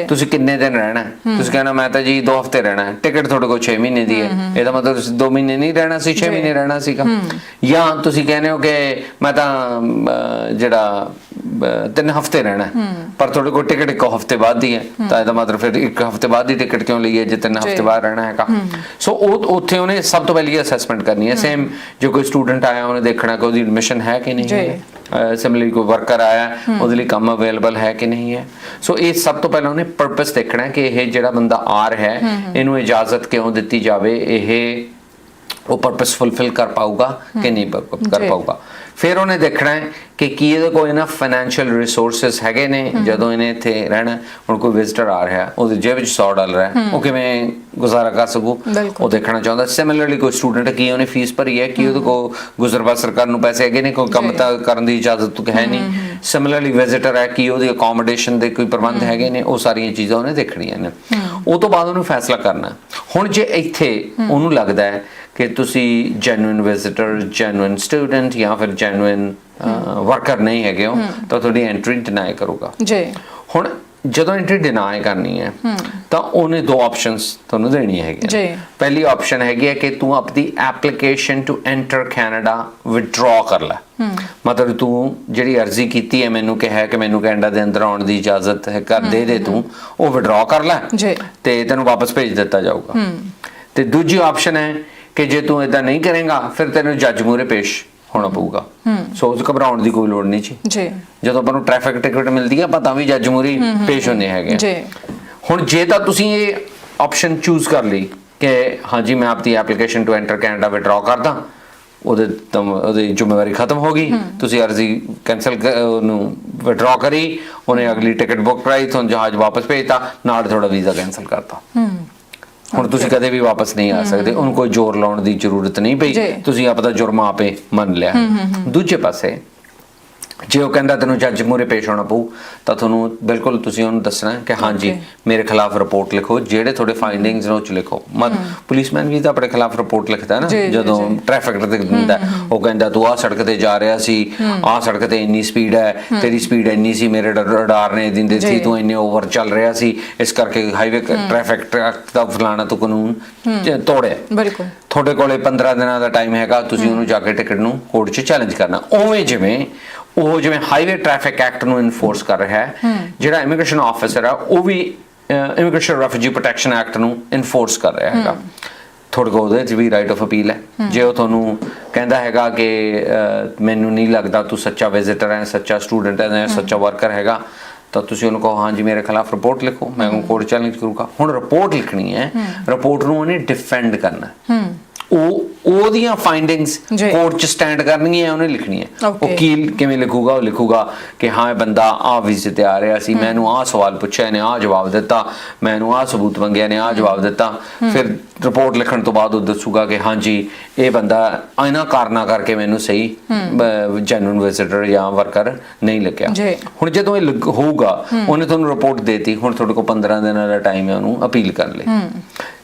ਤੁਸੀਂ ਕਿੰਨੇ ਦਿਨ ਰਹਿਣਾ? ਤੁਸੀਂ ਕਹਿੰਦਾ ਮੈਂ ਤਾਂ ਜੀ 2 ਹਫ਼ਤੇ ਰਹਿਣਾ ਟਿਕਟ ਤੁਹਾਡੇ ਕੋਲ 6 ਮਹੀਨੇ ਦੀ ਹੈ। ਇਹਦਾ ਮਤਲਬ ਤੁਸੀਂ 2 ਮਹੀਨੇ ਨਹੀਂ ਰਹਿਣਾ ਸੀ 6 ਮਹੀਨੇ ਰਹਿਣਾ ਸੀਗਾ। ਜਾਂ ਤੁਸੀਂ ਕਹਿੰਦੇ ਹੋ ਕਿ ਮੈਂ ਤਾਂ ਜਿਹੜਾ 3 ਹਫ਼ਤੇ ਰਹਿਣਾ ਪਰ ਤੁਹਾਡੇ ਕੋਲ ਟਿਕਟ ਇੱਕ ਹਫ਼ਤੇ ਬਾਅਦ ਦੀ ਹੈ। ਤਾਂ ਇਹਦਾ ਮਤਲਬ ਫਿਰ ਇੱਕ ਹਫ਼ਤੇ ਬਾਅਦ ਦੀ ਟਿਕਟ ਕਿਉਂ ਲਈ ਹੈ ਜੇ 3 ਹਫ਼ਤੇ ਬਾਅਦ ਰਹਿਣਾ ਹੈਗਾ। ਸੋ ਉਹ ਉੱਥੇ ਉਹਨੇ ਸਭ ਤੋਂ ਪਹਿਲੀ ਅਸੈਸਮੈਂਟ ਕਰਨੀ ਹੈ। ਸੇਮ ਜੋ ਕੋਈ ਸਟੂਡੈਂਟ ਆਇਆ ਉਹਨੇ ਦੇਖਣਾ ਕਿ ਉਹਦੀ ਐਡਮਿਸ਼ਨ ਹੈ ਕਿ ਨਹੀਂ। ਹੈ। ਸਿਮਿਲਰਲੀ ਕੋਈ ਵਰਕਰ ਆਇਆ ਉਹਦੇ ਲਈ ਕੰਮ ਅਵੇਲੇਬਲ ਹੈ ਕਿ ਨਹੀਂ ਹੈ। ਸੋ ਇਹ ਸਭ ਤੋਂ ਪਹਿਲਾਂ ਉਹਨੇ ਪਰਪਸ ਦੇਖਣਾ ਕਿ ਇਹ ਜਿਹੜਾ ਬੰਦਾ ਆ ਰਿਹਾ ਹੈ ਇਹਨੂੰ ਇਜਾਜ਼ਤ ਕਿਉਂ ਦਿੱਤੀ ਜਾਵੇ ਇਹ ਉਹ ਪਰਪਸ ਫੁੱਲਫਿਲ ਕਰ ਪਾਊਗਾ ਕਿ ਨਹੀਂ ਕਰ। ਪਾਊਗਾ। ਫਿਰ ਉਹਨੇ ਦੇਖਣਾ ਹੈ ਕਿ ਕੀ ਇਹਦੇ ਕੋਲ ਇਹਨਾਂ ਫਾਈਨੈਂਸ਼ੀਅਲ ਰਿਸੋਰਸਸ ਹੈਗੇ ਨੇ ਜਦੋਂ ਇਹਨੇ ਇੱਥੇ ਰਹਿਣਾ। ਹੁਣ ਕੋਈ ਵਿਜ਼ਿਟਰ ਆ ਰਿਹਾ ਉਹਦੀ ਜੇਬ ਵਿੱਚ 100 ਡਾਲਰ ਹੈ ਉਹ ਕਿਵੇਂ ਗੁਜ਼ਾਰਾ ਕਰ ਸਕੂ। ਉਹ ਦੇਖਣਾ ਚਾਹੁੰਦਾ। ਸਿਮਿਲਰਲੀ ਕੋਈ ਸਟੂਡੈਂਟ ਕੀ ਉਹਨੇ ਫੀਸ ਭਰੀ ਹੈ ਕਿ ਉਹਦੇ ਕੋਲ ਗੁਜ਼ਰ ਬਸਰ ਕਰਨ ਨੂੰ ਪੈਸੇ ਹੈਗੇ ਨੇ ਕੋਈ ਕੰਮ। ਤਾਂ ਕਰਨ ਦੀ ਇਜਾਜ਼ਤ ਤਾਂ ਹੈ ਨਹੀਂ? ਸਿਮਿਲਰਲੀ ਵਿਜ਼ਿਟਰ ਹੈ ਕਿ ਉਹਦੀ ਅਕੋਮੋਡੇਸ਼ਨ ਦੇ ਕੋਈ ਪ੍ਰਬੰਧ ਹੈਗੇ ਨੇ? ਉਹ ਸਾਰੀਆਂ ਚੀਜ਼ਾਂ ਉਹਨੇ ਦੇਖਣੀਆਂ ਨੇ। ਉਹ ਤੋਂ ਬਾਅਦ ਉਹਨੂੰ ਫੈਸਲਾ ਕਰਨਾ ਹੁਣ ਜੇ ਇੱਥੇ ਉਹਨੂੰ ਲੱਗਦਾ ਹੈ ਕਿ ਤੁਸੀਂ ਜੈਨੂਇਨ ਵਿਜ਼ਿਟਰ ਜੈਨੂਇਨ ਸਟੂਡੈਂਟ ਜਾਂ ਫਿਰ ਜੈਨੂਇਨ ਵਰਕਰ ਨਹੀਂ ਹੈਗੇ ਹੋ ਤਾਂ ਤੁਹਾਡੀ ਐਂਟਰੀ ਡਿਨਾਈ ਕਰੂਗਾ। ਜੀ। ਹੁਣ ਜਦੋਂ ਐਂਟਰੀ ਡਿਨਾਈ ਕਰਨੀ ਹੈ ਤਾਂ ਉਹਨੇ ਦੋ ਆਪਸ਼ਨਸ ਤੁਹਾਨੂੰ ਦੇਣੀਆਂ ਹੈਗੀਆਂ। ਜੀ। ਪਹਿਲੀ ਆਪਸ਼ਨ ਹੈਗੀ ਹੈ ਕਿ ਤੂੰ ਆਪਣੀ application to enter Canada withdraw ਕਰ ਲੈ। ਮਤਲਬ ਤੂੰ ਜਿਹੜੀ ਅਰਜ਼ੀ ਕੀਤੀ ਹੈ ਮੈਨੂੰ ਕਿਹਾ ਕਿ ਮੈਨੂੰ ਕੈਨੇਡਾ ਦੇ ਅੰਦਰ ਆਉਣ ਦੀ ਇਜਾਜ਼ਤ ਹੈ ਕਰ ਦੇ ਦੇ ਤੂੰ ਉਹ ਵਿਡਰਾ ਕਰ ਲੈ ਜੀ। ਤੇ ਤੈਨੂੰ ਵਾਪਸ ਭੇਜ ਦਿੱਤਾ ਜਾਊਗਾ। ਤੇ ਦੂਜੀ ਆਪਸ਼ਨ ਹੈ ਕਿ ਜੇ ਤੂੰ ਇਦਾਂ ਨਹੀਂ ਕਰੇਗਾ ਫਿਰ ਤੈਨੂੰ ਜੱਜ ਮੂਹਰੇ ਪੇਸ਼ ਹੋਣਾ ਪਊਗਾ। ਸੋ ਉਸ ਘਬਰਾਉਣ ਦੀ ਕੋਈ ਲੋੜ ਨਹੀਂ ਜੀ। ਜੀ। ਜਦੋਂ ਆਪਾਂ ਨੂੰ ਟ੍ਰੈਫਿਕ ਟਿਕਟ ਮਿਲਦੀ ਹੈ ਪਤਾ ਵੀ ਜੱਜ ਮੂਰੀ ਪੇਸ਼ ਹੁੰਦੇ ਹੈਗੇ ਆ। ਜੀ। ਹੁਣ ਜੇ ਤਾਂ ਤੁਸੀਂ ਇਹ ਆਪਸ਼ਨ ਚੂਜ਼ ਕਰ ਲਈ ਕਿ ਹਾਂਜੀ ਮੈਂ ਆਪਣੀ application to enter Canada withdraw ਕਰਦਾ ਉਹਦੇ ਤਮ ਉਹਦੀ ਜ਼ਿੰਮੇਵਾਰੀ ਖਤਮ ਹੋ ਗਈ। ਤੁਸੀਂ ਅਰਜ਼ੀ ਕੈਨਸਲ ਉਹਨੂੰ ਵਿਡਰਾ ਕਰੀ ਉਹਨੇ ਅਗਲੀ ਟਿਕਟ ਬੁੱਕ ਕਰਾਈ ਤੁਹਾਨੂੰ ਜਹਾਜ਼ ਵਾਪਸ ਭੇਜਤਾ ਨਾਲ ਤੁਹਾਡਾ ਵੀਜ਼ਾ ਕੈਨਸਲ ਕਰਤਾ। ਹੁਣ ਤੁਸੀਂ ਕਦੇ ਵੀ ਵਾਪਸ ਨਹੀਂ ਆ ਸਕਦੇ। ਉਹਨੂੰ ਕੋਈ ਜ਼ੋਰ ਲਾਉਣ ਦੀ ਜ਼ਰੂਰਤ ਨਹੀਂ ਪਈ। ਤੁਸੀਂ ਆਪਦਾ ਜੁਰਮ ਆਪੇ ਮੰਨ ਲਿਆ। ਦੂਜੇ ਪਾਸੇ ਜੇ ਉਹ ਕਹਿੰਦਾ ਤੈਨੂੰ ਜੱਜ ਮੂਹਰੇ ਪੇਸ਼ ਹੋਣਾ ਪਊ ਤਾਂ ਤੁਹਾਨੂੰ ਬਿਲਕੁਲ ਤੁਸੀਂ ਉਹਨੂੰ ਦੱਸਣਾ ਕਿ ਹਾਂਜੀ. ਮੇਰੇ ਖਿਲਾਫ ਰਿਪੋਰਟ ਲਿਖੋ ਜਿਹੜੇ ਤੁਹਾਡੇ ਫਾਈਂਡਿੰਗਸ ਨੇ ਉਹ ਚ ਲਿਖੋ। ਮਤ ਪੁਲਿਸਮੈਨ ਵੀ ਤਾਂ ਆਪਣੇ ਖਿਲਾਫ ਰਿਪੋਰਟ ਲਿਖਦਾ ਨਾ ਜਦੋਂ। ਟ੍ਰੈਫਿਕ ਤੇ ਦਿੰਦਾ ਹੈ, ਉਹ ਕਹਿੰਦਾ ਤੂੰ ਆਹ ਸੜਕ ਤੇ ਜਾ ਰਿਹਾ ਸੀ ਆਹ ਸੜਕ ਤੇ ਇੰਨੀ ਸਪੀਡ ਹੈ ਤੇਰੀ ਸਪੀਡ ਇੰਨੀ ਸੀ ਮੇਰੇ ਰਡਾਰ ਨੇ ਦਿੰਦੇ ਸੀ। ਤੂੰ ਇੰਨੇ ਓਵਰ ਚੱਲ ਰਿਹਾ ਸੀ ਇਸ ਕਰਕੇ ਹਾਈਵੇ ਟ੍ਰੈਫਿਕ ਦਾ ਫਲਾਣਾ ਤੂੰ ਕਾਨੂੰਨ ਤੋੜਿਆ ਬਿਲਕੁਲ। ਤੁਹਾਡੇ ਕੋਲੇ 15 ਦਿਨਾਂ ਦਾ ਟਾਈਮ ਹੈਗਾ ਤੁਸੀਂ ਉਹਨੂੰ ਜਾ ਕੇ ਟਿਕਟ ਨੂੰ ਕੋਰਟ 'ਚ ਚੈਲੰਜ ਕਰਨਾ। ਉਵੇਂ ਜਿਵੇਂ ਉਹ ਜਿਵੇਂ ਹਾਈਵੇ ਟ੍ਰੈਫਿਕ ਐਕਟ ਨੂੰ ਇਨਫੋਰਸ ਕਰ ਰਿਹਾ ਹੈ ਜਿਹੜਾ ਇਮੀਗ੍ਰੇਸ਼ਨ ਆਫੀਸਰ ਹੈ ਉਹ ਵੀ ਇਮੀਗ੍ਰੇਸ਼ਨ ਰੈਫਿਊਜੀ ਪ੍ਰੋਟੈਕਸ਼ਨ ਐਕਟ ਨੂੰ ਇਨਫੋਰਸ ਕਰ ਰਿਹਾ ਹੈਗਾ। ਤੁਹਾਡੇ ਕੋਲ ਉਹਦੇ 'ਚ ਵੀ ਰਾਈਟ ਆਫ ਅਪੀਲ ਹੈ। ਜੇ ਉਹ ਤੁਹਾਨੂੰ ਕਹਿੰਦਾ ਹੈਗਾ ਕਿ ਮੈਨੂੰ ਨਹੀਂ ਲੱਗਦਾ ਤੂੰ ਸੱਚਾ ਵਿਜ਼ਿਟਰ ਹੈ ਸੱਚਾ ਸਟੂਡੈਂਟ ਹੈ ਸੱਚਾ ਵਰਕਰ ਹੈਗਾ ਤਾਂ ਤੁਸੀਂ ਉਹਨੂੰ ਕਹੋ ਹਾਂਜੀ ਮੇਰੇ ਖਿਲਾਫ ਰਿਪੋਰਟ ਲਿਖੋ ਮੈਂ ਉਹਨੂੰ ਕੋਰਟ ਚੈਲੰਜ ਕਰੂੰਗਾ। ਹੁਣ ਰਿਪੋਰਟ ਲਿਖਣੀ ਹੈ। ਰਿਪੋਰਟ ਨੂੰ ਉਹਨੇ ਡਿਫੈਂਡ ਕਰਨਾ। ਹੈ। ਉਹ ਉਹਦੀਆਂ ਫਾਈਂਡਿੰਗਸ ਜੀ। ਕੋਰਟ 'ਚ ਸਟੈਂਡ ਕਰਨਗੀਆਂ ਉਹਨੇ ਲਿਖਣੀਆਂ. ਵਕੀਲ ਕਿਵੇਂ ਲਿਖੂਗਾ? ਉਹ ਲਿਖੂਗਾ ਕਿ ਹਾਂ ਇਹ ਬੰਦਾ ਆ ਵੀਜ਼ੇ ਤੇ ਆ ਰਿਹਾ ਸੀ ਮੈਨੂੰ ਆਹ ਸਵਾਲ ਪੁੱਛਿਆ ਇਹਨੇ ਆਹ ਜਵਾਬ ਦਿੱਤਾ ਮੈਨੂੰ ਆਹ ਸਬੂਤ ਮੰਗਿਆ ਨੇ ਆਹ ਜਵਾਬ ਦਿੱਤਾ। ਫਿਰ ਰਿਪੋਰਟ ਲਿਖਣ ਤੋਂ ਬਾਅਦ ਉਹ ਦੱਸੂਗਾ ਕਿ ਹਾਂਜੀ ਇਹ ਬੰਦਾ ਇਹਨਾਂ ਕਾਰਨਾਂ ਕਰਕੇ ਮੈਨੂੰ ਸਹੀ ਜੈਨੂਇਨ ਵਿਜ਼ਿਟਰ ਜਾਂ ਵਰਕਰ ਨਹੀਂ ਲੱਗਿਆ। ਜੀ। ਹੁਣ ਜਦੋਂ ਇਹ ਹੋਊਗਾ ਉਹਨੇ ਤੁਹਾਨੂੰ ਰਿਪੋਰਟ ਦੇਤੀ ਹੁਣ ਤੁਹਾਡੇ ਕੋਲ 15 ਦਿਨਾਂ ਦਾ ਟਾਈਮ ਹੈ ਉਹਨੂੰ ਅਪੀਲ ਕਰਨ ਲਈ।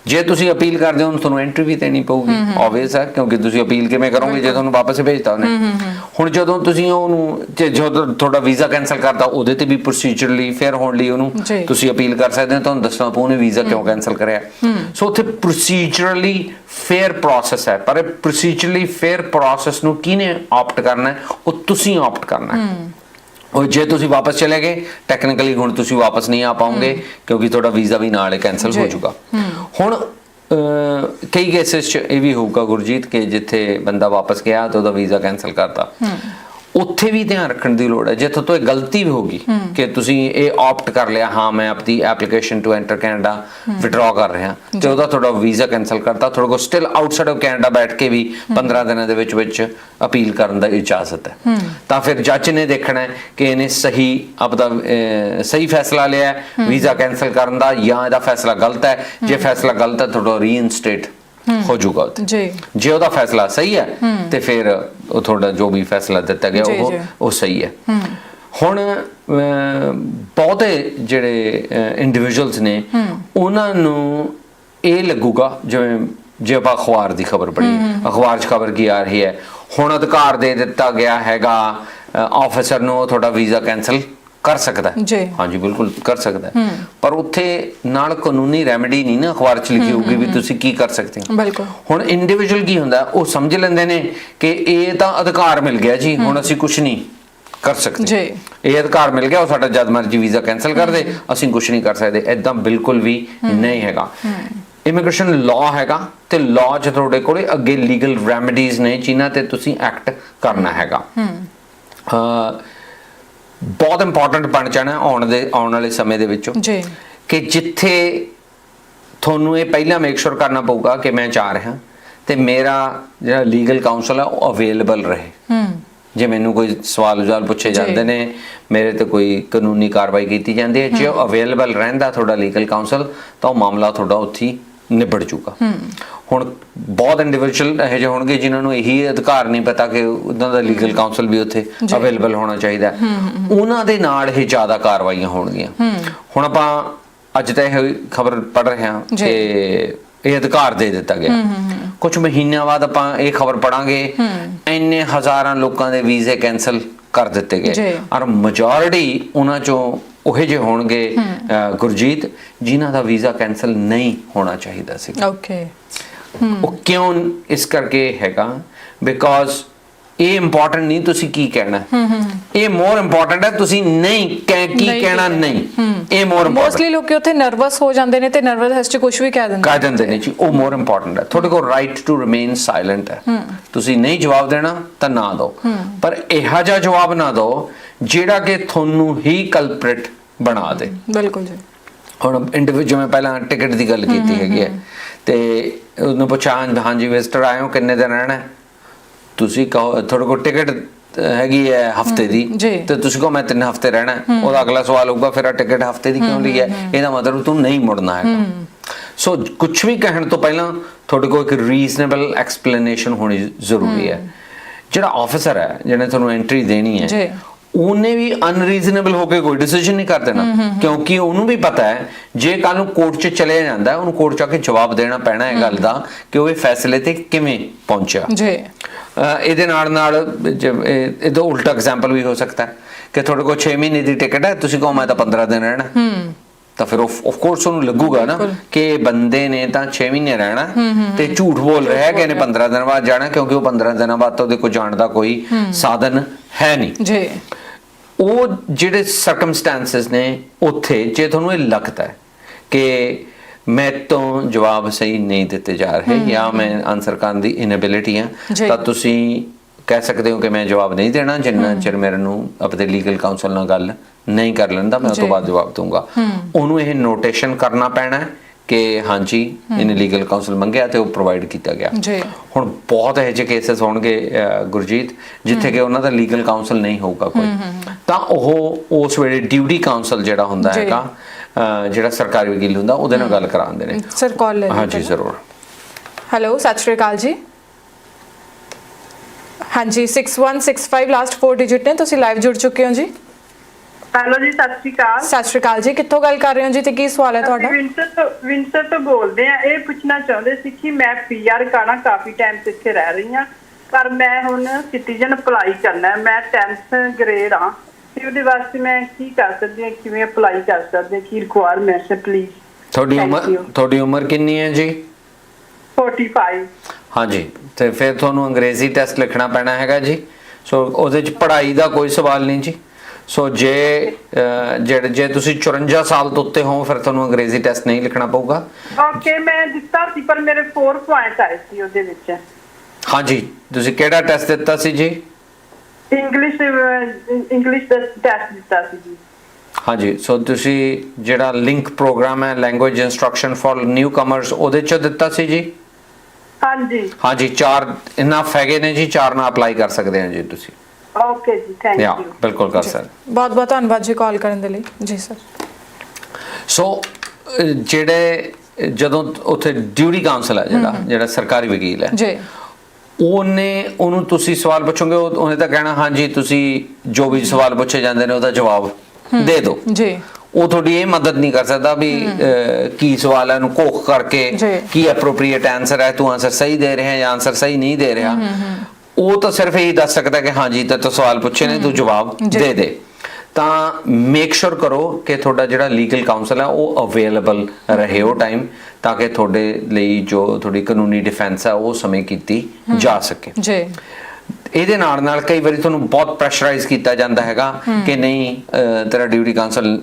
ਜੇ ਤੁਸੀਂ ਅਪੀਲ ਕਰਦੇ ਹੋ ਤੁਹਾਨੂੰ ਐਂਟਰੀ ਵੀ ਦੇਣੀ ਪਊਗੀ ਆਬਵੀਅਸ ਹੈ ਕਿਉਂਕਿ ਤੁਸੀਂ ਅਪੀਲ ਕਿਵੇਂ ਕਰੋਗੇ ਜੇ ਤੁਹਾਨੂੰ ਵਾਪਸ ਭੇਜਤਾ ਉਹਨੇ। ਹੁਣ ਜਦੋਂ ਤੁਸੀਂ ਉਹਨੂੰ ਜੇ ਜਦੋਂ ਤੁਹਾਡਾ ਵੀਜ਼ਾ ਕੈਨਸਲ ਕਰਤਾ ਉਹਦੇ ਤੇ ਵੀ ਪ੍ਰੋਸੀਜਰਲੀ ਫੇਅਰ ਹੋਣ ਲਈ ਉਹਨੂੰ ਜੀ। ਤੁਸੀਂ ਅਪੀਲ ਕਰ ਸਕਦੇ ਹੋ ਤੁਹਾਨੂੰ ਦੱਸਣਾ ਪਊ ਉਹਨੇ ਵੀਜ਼ਾ ਕਿਉਂ ਕੈਨਸਲ ਕਰਿਆ। ਸੋ ਉੱਥੇ ਪ੍ਰੋਸੀਜਰਲੀ ਫੇਅਰ ਪ੍ਰੋਸੈਸ ਹੈ ਪਰ ਪ੍ਰੋਸੀਜਰਲੀ ਫੇਅਰ ਪ੍ਰੋਸੈਸ ਨੂੰ ਕਿਹਨੇ ਆਪਟ ਕਰਨਾ ਉਹ ਤੁਸੀਂ ਆਪਟ ਕਰਨਾ ਹੈ। ਉਹ ਜੇ ਤੁਸੀਂ ਵਾਪਸ ਚਲੇ ਗਏ ਟੈਕਨੀਕਲੀ ਹੁਣ ਤੁਸੀਂ ਵਾਪਸ ਨਹੀਂ ਆ ਪਾਓਗੇ ਕਿਉਂਕਿ ਤੁਹਾਡਾ ਵੀਜ਼ਾ ਵੀ ਨਾਲ ਕੈਨਸਲ ਹੋ। ਜਾਊਗਾ ਹੁਣ ਕਈ ਕੇਸਿਸ 'ਚ ਇਹ ਵੀ ਹੋਊਗਾ ਗੁਰਜੀਤ ਕਿ ਜਿੱਥੇ ਬੰਦਾ ਵਾਪਸ ਗਿਆ ਤਾਂ ਉਹਦਾ ਵੀਜ਼ਾ ਕੈਨਸਲ ਕਰਤਾ। ਉੱਥੇ ਵੀ ਧਿਆਨ ਰੱਖਣ ਦੀ ਲੋੜ ਹੈ। ਜੇ ਤੋਂ ਇਹ ਗਲਤੀ ਵੀ ਹੋਗੀ ਕਿ ਤੁਸੀਂ ਇਹ ਆਪਟ ਕਰ ਲਿਆ ਹਾਂ ਮੈਂ ਆਪਣੀ application to enter Canada withdraw ਕਰ ਰਿਹਾ। ਤੇ ਉਹਦਾ ਤੁਹਾਡਾ ਵੀਜ਼ਾ ਕੈਨਸਲ ਕਰਤਾ। ਤੁਹਾਡੇ ਕੋਲ ਸਟਿਲ ਆਊਟਸਾਈਡ ਆਫ ਕੈਨੇਡਾ ਬੈਠ ਕੇ ਵੀ 15 ਦਿਨਾਂ ਦੇ ਵਿੱਚ ਵਿੱਚ ਅਪੀਲ ਕਰਨ ਦਾ ਇਜਾਜ਼ਤ ਹੈ। ਤਾਂ ਫਿਰ ਜੱਜ ਨੇ ਦੇਖਣਾ ਹੈ ਕਿ ਇਹਨੇ ਸਹੀ ਆਪਦਾ ਸਹੀ ਫੈਸਲਾ ਲਿਆ ਵੀਜ਼ਾ ਕੈਨਸਲ ਕਰਨ ਦਾ ਜਾਂ ਇਹਦਾ ਫੈਸਲਾ ਗਲਤ ਹੈ। ਜੇ ਫੈਸਲਾ ਗਲਤ ਹੈ ਤੁਹਾਡਾ ਰੀਇਨਸਟੇਟ ਹੋ। ਜਾਊਗਾ ਉੱਥੇ। ਜੀ। ਜੇ ਉਹਦਾ ਫੈਸਲਾ ਸਹੀ ਹੈ ਤੇ ਫਿਰ ਉਹ ਤੁਹਾਡਾ ਜੋ ਵੀ ਫੈਸਲਾ ਦਿੱਤਾ ਗਿਆ ਜੀ, ਉਹ ਜੀ। ਉਹ ਸਹੀ ਹੈ। ਹੁਣ ਅਹ, ਬਹੁਤੇ ਜਿਹੜੇ ਇੰਡੀਵਿਜੂਅਲਸ ਨੇ ਉਹਨਾਂ ਨੂੰ ਇਹ ਲੱਗੂਗਾ ਜਿਵੇਂ ਜੇ ਆਪਾਂ ਅਖਬਾਰ ਦੀ ਖਬਰ ਪੜ੍ਹੀ ਅਖਬਾਰ 'ਚ ਖਬਰ ਕੀ ਆ ਰਹੀ ਹੈ? ਹੁਣ ਅਧਿਕਾਰ ਦੇ ਦਿੱਤਾ ਗਿਆ ਹੈਗਾ ਆਫੀਸਰ ਨੂੰ ਉਹ ਤੁਹਾਡਾ ਵੀਜ਼ਾ ਕੈਨਸਲ ਕਰ ਸਕਦਾ ਹੈ। ਜੀ। ਹਾਂਜੀ ਬਿਲਕੁਲ ਕਰ ਸਕਦਾ ਹੈ। ਪਰ ਉੱਥੇ ਨਾਲ ਕਾਨੂੰਨੀ ਰੈਮੇਡੀ ਨਹੀਂ ਨਾ ਅਖਬਾਰ 'ਚ ਲਿਖੀ ਹੋਊਗੀ ਵੀ ਤੁਸੀਂ ਕੀ ਕਰ ਸਕਦੇ ਹੋ। ਬਿਲਕੁਲ। ਹੁਣ ਇੰਡੀਵਿਜੂਅਲ ਕੀ ਹੁੰਦਾ ਉਹ ਸਮਝ ਲੈਂਦੇ ਨੇ ਕਿ ਇਹ ਤਾਂ ਅਧਿਕਾਰ ਮਿਲ ਗਿਆ ਜੀ ਹੁਣ ਅਸੀਂ ਕੁਝ ਨਹੀਂ ਕਰ ਸਕਦੇ। ਜੀ। ਇਹ ਅਧਿਕਾਰ ਮਿਲ ਗਿਆ ਉਹ ਸਾਡਾ ਜਦ ਮਰਜ਼ੀ ਵੀਜ਼ਾ ਕੈਨਸਲ ਕਰ ਦੇ ਅਸੀਂ ਕੁਝ ਨਹੀਂ ਕਰ ਸਕਦੇ। ਐਦਾਂ ਬਿਲਕੁਲ ਵੀ ਨਹੀਂ ਹੈਗਾ। ਇਮੀਗ੍ਰੇਸ਼ਨ ਲਾਅ ਹੈਗਾ ਤੇ ਲਾਅ 'ਚ ਤੁਹਾਡੇ ਕੋਲੇ ਅੱਗੇ ਲੀਗਲ ਰੈਮੇਡੀਜ਼ ਨੇ ਜਿਨ੍ਹਾਂ ਤੇ ਤੁਸੀਂ ਐਕਟ ਕਰਨਾ ਹੈਗਾ। ਅਹ ਬਹੁਤ ਇੰਪੋਰਟੈਂਟ ਬਣ ਜਾਣਾ ਆਉਣ ਦੇ ਆਉਣ ਵਾਲੇ ਸਮੇਂ ਦੇ ਵਿੱਚੋਂ। ਜੀ। ਕਿ ਜਿੱਥੇ ਤੁਹਾਨੂੰ ਇਹ ਪਹਿਲਾਂ ਮੇਕ ਸ਼ੋਰ ਕਰਨਾ ਪਊਗਾ ਕਿ ਮੈਂ ਚਾਹ ਰਿਹਾ ਤੇ ਮੇਰਾ ਜਿਹੜਾ ਲੀਗਲ ਕਾਉਂਸਲ ਹੈ ਉਹ ਅਵੇਲੇਬਲ ਰਹੇ। ਹੂੰ। ਜੇ ਮੈਨੂੰ ਕੋਈ ਸਵਾਲ ਜਵਾਲ ਪੁੱਛੇ ਜੀ। ਜਾਂਦੇ ਨੇ ਮੇਰੇ ਤੇ ਕੋਈ ਕਾਨੂੰਨੀ ਕਾਰਵਾਈ ਕੀਤੀ ਜਾਂਦੀ ਹੈ। ਜੇ ਉਹ ਅਵੇਲੇਬਲ ਰਹਿੰਦਾ ਤੁਹਾਡਾ ਲੀਗਲ ਕਾਉਂਸਲ ਤਾਂ ਉਹ ਮਾਮਲਾ ਤੁਹਾਡਾ ਉੱਥੇ ਨਿਬੜ ਜਾਊਗਾ ਹੁਣ ਬਹੁਤ ਇੰਡੀਵਿਜੂਅਲ ਇਹੋ ਜਿਹੇ ਹੋਣਗੇ ਜਿਨ੍ਹਾਂ ਨੂੰ ਇਹੀ ਅਧਿਕਾਰ ਨਹੀਂ ਪਤਾ ਕਿ ਉਹਨਾਂ ਦਾ ਲੀਗਲ ਕਾਉਂਸਲ ਵੀ ਉੱਥੇ ਅਵੇਲੇਬਲ ਹੋਣਾ ਚਾਹੀਦਾ ਹੈ। ਉਹਨਾਂ ਦੇ ਨਾਲ ਇਹ ਜ਼ਿਆਦਾ ਕਾਰਵਾਈਆਂ ਹੋਣਗੀਆਂ। ਹੁਣ ਆਪਾਂ ਅੱਜ ਤਾਂ ਇਹ ਖਬਰ ਪੜ ਰਹੇ ਹਾਂ। ਕਿ ਇਹ ਅਧਿਕਾਰ ਦੇ ਦਿੱਤਾ ਗਿਆ। ਕੁਝ ਮਹੀਨਿਆਂ ਬਾਅਦ ਆਪਾਂ ਇਹ ਖਬਰ ਪੜਾਂਗੇ ਇੰਨੇ ਹਜ਼ਾਰਾਂ ਲੋਕਾਂ ਦੇ ਵੀਜ਼ੇ ਕੈਨਸਲ ਕਰ ਦਿੱਤੇ। ਗਏ। ਔਰ ਮੈਜੋਰਿਟੀ ਉਹਨਾਂ ਚੋਂ ਉਹੇ ਜਿਹੇ ਹੋਣਗੇ ਗੁਰਜੀਤ ਜਿਨ੍ਹਾਂ ਦਾ ਵੀਜ਼ਾ ਕੈਨਸਲ ਨਹੀਂ ਹੋਣਾ ਚਾਹੀਦਾ ਸੀ। ਓਕੇ। ਉਹ ਕਿਉਂ ਇਸ ਕਰਕੇ ਹੈਗਾ? ਬਿਕੋਜ਼ ਇਹ ਇੰਪੋਰਟੈਂਟ ਨਹੀਂ ਤੁਸੀਂ ਕੀ ਕਹਿਣਾ। ਇਹ ਮੋਰ ਇੰਪੋਰਟੈਂਟ ਹੈ ਤੁਸੀਂ ਨਹੀਂ ਕਹਿ ਕੀ ਕਹਿਣਾ ਨਹੀਂ। ਇਹ ਮੋਰ ਮੋਸਟਲੀ ਲੋਕੀ ਉੱਥੇ ਨਰਵਸ ਹੋ ਜਾਂਦੇ ਨੇ ਤੇ ਨਰਵਸ ਹੈਸ ਚ ਕੁਝ ਵੀ ਕਹਿ ਦਿੰਦੇ ਕਹਿ ਦਿੰਦੇ ਨੇ ਜੀ ਉਹ ਮੋਰ ਇੰਪੋਰਟੈਂਟ ਹੈ। ਤੁਹਾਡੇ ਕੋਲ ਰਾਈਟ ਟੂ ਰਿਮੇਨ ਸਾਇਲੈਂਟ ਹੈ। ਤੁਸੀਂ ਨਹੀਂ ਜਵਾਬ ਦੇਣਾ ਤਾਂ ਨਾ ਦਿਓ। ਪਰ ਇਹੋ ਜਿਹਾ ਜਵਾਬ ਨਾ ਦਿਓ ਜਿਹੜਾ ਕਿ ਤੁਹਾਨੂੰ ਹੀ ਕਲਪ੍ਰਿਟ ਬਣਾ ਦੇ। ਬਿਲਕੁਲ ਜੀ। ਹੁਣ ਇੰਡੀਵਿਜੂਅਲ ਮੈਂ ਪਹਿਲਾਂ ਟਿਕਟ ਦੀ ਗੱਲ ਕੀਤੀ ਹੈਗੀ ਹੈ ਤੇ ਉਹਨੂੰ ਪੁੱਛਾਂ ਹਾਂਜੀ ਵਿਜ਼ਟਰ ਹੋ ਕਿੰਨੇ ਦਿਨ ਰਹਿਣਾ ਹੈ? ਤੁਸੀਂ ਕਹੋ ਤੁਹਾਡੇ ਕੋਲ ਟਿਕਟ ਹੈਗੀ ਹੈ ਹਫ਼ਤੇ ਦੀ। ਤੇ ਤੁਸੀਂ ਕਹੋ ਮੈਂ ਤਿੰਨ ਹਫ਼ਤੇ ਰਹਿਣਾ ਹੈ। ਉਹਦਾ ਅਗਲਾ ਸਵਾਲ ਹੋਊਗਾ ਫਿਰ ਆ ਟਿਕਟ ਹਫ਼ਤੇ ਦੀ ਕਿਉਂ ਲਈ ਹੈ? ਇਹਦਾ ਮਤਲਬ ਤੂੰ ਨਹੀਂ ਮੁੜਨਾ ਹੈਗਾ। ਸੋ ਕੁਝ ਵੀ ਕਹਿਣ ਤੋਂ ਪਹਿਲਾਂ ਤੁਹਾਡੇ ਕੋਲ ਇੱਕ ਰੀਜ਼ਨੇਬਲ ਐਕਸਪਲੇਨੇਸ਼ਨ ਹੋਣੀ ਜ਼ਰੂਰੀ ਹੈ। ਜਿਹੜਾ ਆਫੀਸਰ ਹੈ ਜਿਹਨੇ ਤੁਹਾਨੂੰ ਐਂਟਰੀ ਦੇਣੀ। ਹੈ ਉਹਨੇ ਵੀ ਅਨਰੀਜ਼ਨੇਬਲ ਹੋ ਕੇ ਕੋਈ ਡਿਸੀਜਨ ਨਹੀਂ ਕਰ ਦੇਣਾ। ਕਿਉਂਕਿ ਉਹਨੂੰ ਵੀ ਪਤਾ ਹੈ ਜੇ ਕੱਲ ਨੂੰ ਕੋਰਟ 'ਚ ਚਲੇ ਜਾਂਦਾ ਹੈ, ਉਹਨੂੰ ਕੋਰਟ 'ਚ ਆ ਕੇ ਜਵਾਬ ਦੇਣਾ ਪੈਣਾ ਹੈ ਗੱਲ ਦਾ ਕਿ ਉਹ ਇਹ ਫੈਸਲੇ ਤੇ ਕਿਵੇਂ ਪਹੁੰਚਿਆ। ਜੀ। ਇਹਦੇ ਨਾਲ ਨਾਲ ਇਹਦਾ ਉਲਟਾ ਐਗਜ਼ਾਮਪਲ ਵੀ ਹੋ ਸਕਦਾ ਹੈ ਕਿ ਤੁਹਾਡੇ ਕੋਲ 6 ਮਹੀਨੇ ਦੀ ਟਿਕਟ ਹੈ ਤੁਸੀਂ ਕਹੋ ਮੈਂ ਤਾਂ 15 ਦਿਨ ਰਹਿਣਾ। ਹੂੰ। ਤਾਂ ਫਿਰ ਆਫ ਕੋਰਸ ਉਹਨੂੰ ਲੱਗੂਗਾ ਨਾ। ਕਿ ਬੰਦੇ ਨੇ ਤਾਂ 6 ਮਹੀਨੇ ਰਹਿਣਾ ਤੇ ਝੂਠ ਬੋਲ ਰਿਹਾ ਹੈ ਕਿ ਇਹਨੇ 15 ਦਿਨ ਬਾਅਦ ਜਾਣਾ ਕਿਉਂਕਿ ਉਹ 15 ਦਿਨਾਂ ਬਾਅਦ ਤਾਂ ਉਹਦੇ ਕੋਲ ਜਾਣ ਦਾ ਕੋਈ ਸਾਧਨ ਹੈ ਨਹੀਂ। ਜੀ। ਉਹ ਜਿਹੜੇ ਸਰਕਮਸਟੈਂਸਸ ਨੇ ਉੱਥੇ ਜੇ ਤੁਹਾਨੂੰ ਇਹ ਲੱਗਦਾ ਹੈ ਕਿ ਮੈਂ ਤੋਂ ਜਵਾਬ ਸਹੀ ਨਹੀਂ ਦਿੱਤੇ ਜਾ ਰਹੇ ਜਾਂ ਮੈਂ ਆਨਸਰ ਕਰਨ ਦੀ ਇਨੇਬਿਲਿਟੀ ਆ। ਤਾਂ ਤੁਸੀਂ ਕਹਿ ਸਕਦੇ ਹੋ ਕਿ ਮੈਂ ਜਵਾਬ ਨਹੀਂ ਦੇਣਾ ਜਿੰਨਾ ਚਿਰ ਮੇਰੇ ਨੂੰ ਆਪਣੇ ਲੀਗਲ ਕਾਉਂਸਲ ਨਾਲ ਗੱਲ ਨਹੀਂ ਕਰ ਲੈਂਦਾ ਮੈਂ ਉਸ ਤੋਂ। ਬਾਅਦ ਜਵਾਬ ਦੂੰਗਾ ਉਹਨੂੰ ਇਹ ਨੋਟੇਸ਼ਨ ਕਰਨਾ ਪੈਣਾ ਕਿ ਹਾਂਜੀ ਇਹਨੇ ਲੀਗਲ ਕਾਉਂਸਲ ਮੰਗਿਆ ਤੇ ਉਹ ਪ੍ਰੋਵਾਈਡ ਕੀਤਾ ਗਿਆ। ਜੀ। ਹੁਣ ਬਹੁਤ ਇਹੋ ਜਿਹੇ ਕੇਸਸ ਹੋਣਗੇ ਗੁਰਜੀਤ ਜਿੱਥੇ ਕਿ ਉਹਨਾਂ ਦਾ ਲੀਗਲ ਕਾਉਂਸਲ ਨਹੀਂ ਹੋਊਗਾ ਕੋਈ। ਤਾਂ ਉਹ ਉਸ ਵੇਲੇ ਡਿਊਟੀ ਕਾਉਂਸਲ ਜਿਹੜਾ ਹੁੰਦਾ। ਹੈਗਾ ਜਿਹੜਾ ਸਰਕਾਰੀ ਵਕੀਲ ਹੁੰਦਾ ਉਹਦੇ ਨਾਲ ਗੱਲ ਕਰਾਉਂਦੇ ਨੇ। ਸਰ ਕਾਲ ਲੈ ਹਾਂਜੀ ਜ਼ਰੂਰ। ਹੈਲੋ ਸਤਿ ਸ਼੍ਰੀ ਅਕਾਲ ਜੀ। ਹਾਂਜੀ 6165 ਲਾਸਟ 4 ਡਿਜਿਟ ਨੇ ਤੁਸੀਂ ਲਾਈਵ ਜੁੜ ਚੁੱਕੇ ਹੋ ਜੀ? ਹੈਲੋ ਜੀ ਸਤਿ ਸ਼੍ਰੀ ਅਕਾਲ। ਸਤਿ ਸ਼੍ਰੀ ਅਕਾਲ ਜੀ ਕਿੱਥੋਂ ਗੱਲ ਕਰ ਰਹੇ ਹੋ ਜੀ ਤੇ ਕੀ ਸਵਾਲ ਹੈ ਤੁਹਾਡਾ? ਵਿੰਟਰ ਤੋਂ ਵਿੰਟਰ ਤੋਂ ਬੋਲਦੇ ਆ ਇਹ ਪੁੱਛਣਾ ਚਾਹੁੰਦੇ ਸੀ ਕਿ ਮੈਂ ਪੀਆਰ ਕਾਣਾ ਕਾਫੀ ਟਾਈਮ ਤੋਂ ਇੱਥੇ ਰਹਿ ਰਹੀ ਹਾਂ ਪਰ ਮੈਂ ਹੁਣ ਸਿਟੀਜ਼ਨ ਅਪਲਾਈ ਕਰਨਾ ਹੈ। ਮੈਂ 10th ਗ੍ਰੇਡ ਆ ਤੇ ਉਹਦੇ ਵਾਸਤੇ ਮੈਂ ਕੀ ਕਰ ਸਕਦੀ ਹਾਂ ਕਿਵੇਂ ਅਪਲਾਈ ਕਰ ਸਕਦੀ ਹਾਂ ਕੀ ਰਿਕੁਆਇਰਮੈਂਟਸ ਹੈ ਪਲੀਜ਼ ਤੁਹਾਡੀ Thank ਉਮਰ you. ਤੁਹਾਡੀ ਉਮਰ ਕਿੰਨੀ ਹੈ ਜੀ? 45 ਹਾਂਜੀ ਤੇ ਫਿਰ ਤੁਹਾਨੂੰ ਅੰਗਰੇਜ਼ੀ ਟੈਸਟ ਲਿਖਣਾ ਪੈਣਾ ਹੈਗਾ ਜੀ। ਸੋ ਉਹਦੇ ਚ ਪੜ੍ਹਾਈ ਦਾ ਕੋਈ ਸਵਾਲ ਨਹੀਂ ਜੀ। ਸੋ ਜੇ ਅਹ, ਜਿਹੜੇ ਜੇ ਤੁਸੀਂ 54 ਸਾਲ ਤੋਂ ਉੱਤੇ ਹੋ ਫਿਰ ਤੁਹਾਨੂੰ ਅੰਗਰੇਜ਼ੀ ਟੈਸਟ ਨਹੀਂ ਲਿਖਣਾ ਪਊਗਾ। ਓਕੇ ਮੈਂ ਦਿੱਤਾ ਸੀ ਪਰ ਮੇਰੇ 4 ਪੁਆਇੰਟ ਆਏ ਸੀ ਉਹਦੇ ਵਿੱਚ। ਹਾਂਜੀ ਤੁਸੀਂ ਕਿਹੜਾ ਟੈਸਟ ਦਿੱਤਾ ਸੀ ਜੀ? ਇੰਗਲਿਸ਼ ਇੰਗਲਿਸ਼ ਦਾ ਟੈਸਟ ਦਿੱਤਾ ਸੀ ਜੀ। ਹਾਂਜੀ ਸੋ ਤੁਸੀਂ ਜਿਹੜਾ ਲਿੰਕ ਪ੍ਰੋਗਰਾਮ ਹੈ language instruction for newcomers ਉਹਦੇ ਚ ਦਿੱਤਾ ਸੀ ਜੀ? ਹਾਂਜੀ। ਹਾਂਜੀ ਚਾਰ ਇਨਫ ਹੈਗੇ ਨੇ ਜੀ ਚਾਰ ਨਾਲ ਅਪਲਾਈ ਕਰ ਸਕਦੇ ਹੋ ਜੀ ਤੁਸੀਂ। ਓਕੇ ਜੀ ਥੈਂਕ ਯਾ ਯੂ ਬਿਲਕੁਲ ਕਰ ਸਕਦੇ। ਬਹੁਤ ਬਹੁਤ ਧੰਨਵਾਦ ਜੀ ਕਾਲ ਕਰਨ ਦੇ ਲਈ। ਜੀ ਸਰ ਸੋ ਜਿਹੜੇ ਜਦੋਂ ਉੱਥੇ ਡਿਊਟੀ ਕਾਉਂਸਲ ਹੈ ਜਿਹੜਾ ਜਿਹੜਾ ਸਰਕਾਰੀ ਵਕੀਲ ਹੈ ਜੀ। ਉਹਨੇ ਉਹਨੂੰ ਤੁਸੀਂ ਸਵਾਲ ਪੁੱਛੋਗੇ ਉਹ- ਉਹਨੇ ਤਾਂ ਕਹਿਣਾ ਹਾਂਜੀ ਤੁਸੀਂ ਜੋ ਵੀ ਸਵਾਲ ਪੁੱਛੇ ਜਾਂਦੇ ਨੇ ਉਹਦਾ ਜਵਾਬ ਦੇ ਦਿਓ। ਜੀ। ਉਹ ਤੁਹਾਡੀ ਇਹ ਮਦਦ ਨਹੀਂ ਕਰ ਸਕਦਾ ਵੀ ਕੀ ਸਵਾਲ ਹੈ ਇਹਨੂੰ ਕੋਖ ਕਰਕੇ। ਕੀ ਐਪਰੋਪ੍ਰੀਏਟ ਆਨਸਰ ਹੈ ਤੂੰ ਆਨਸਰ ਸਹੀ ਦੇ ਰਿਹਾ ਜਾਂ ਆਨਸਰ ਸਹੀ ਨਹੀਂ ਦੇ ਰਿਹਾ। ਉਹ ਤਾਂ ਸਿਰਫ ਇਹ ਦੱਸ ਸਕਦਾ ਕਿ ਹਾਂਜੀ ਤੇ ਤੂੰ ਸਵਾਲ ਪੁੱਛੇ ਨੇ ਤੂੰ ਜਵਾਬ। ਦੇ ਦੇ। ਤਾਂ ਮੇਕ ਸ਼ੋਰ ਕਰੋ ਕਿ ਤੁਹਾਡਾ ਜਿਹੜਾ ਲੀਗਲ ਕਾਉਂਸਲ ਹੈ ਉਹ ਅਵੇਲੇਬਲ ਰਹੇ ਉਹ ਟਾਈਮ ਤਾਂ ਕਿ ਤੁਹਾਡੇ ਲਈ ਜੋ ਤੁਹਾਡੀ ਕਾਨੂੰਨੀ ਡਿਫੈਂਸ ਹੈ ਉਹ ਸਮੇਂ ਕੀਤੀ ਜਾ ਸਕੇ। ਜੀ। ਇਹਦੇ ਨਾਲ ਨਾਲ ਕਈ ਵਾਰੀ ਤੁਹਾਨੂੰ ਬਹੁਤ ਪ੍ਰੈਸ਼ਰਾਈਜ਼ ਕੀਤਾ ਜਾਂਦਾ ਹੈਗਾ ਕਿ ਨਹੀਂ ਤੇਰਾ ਡਿਊਟੀ ਕਾਉਂਸਲ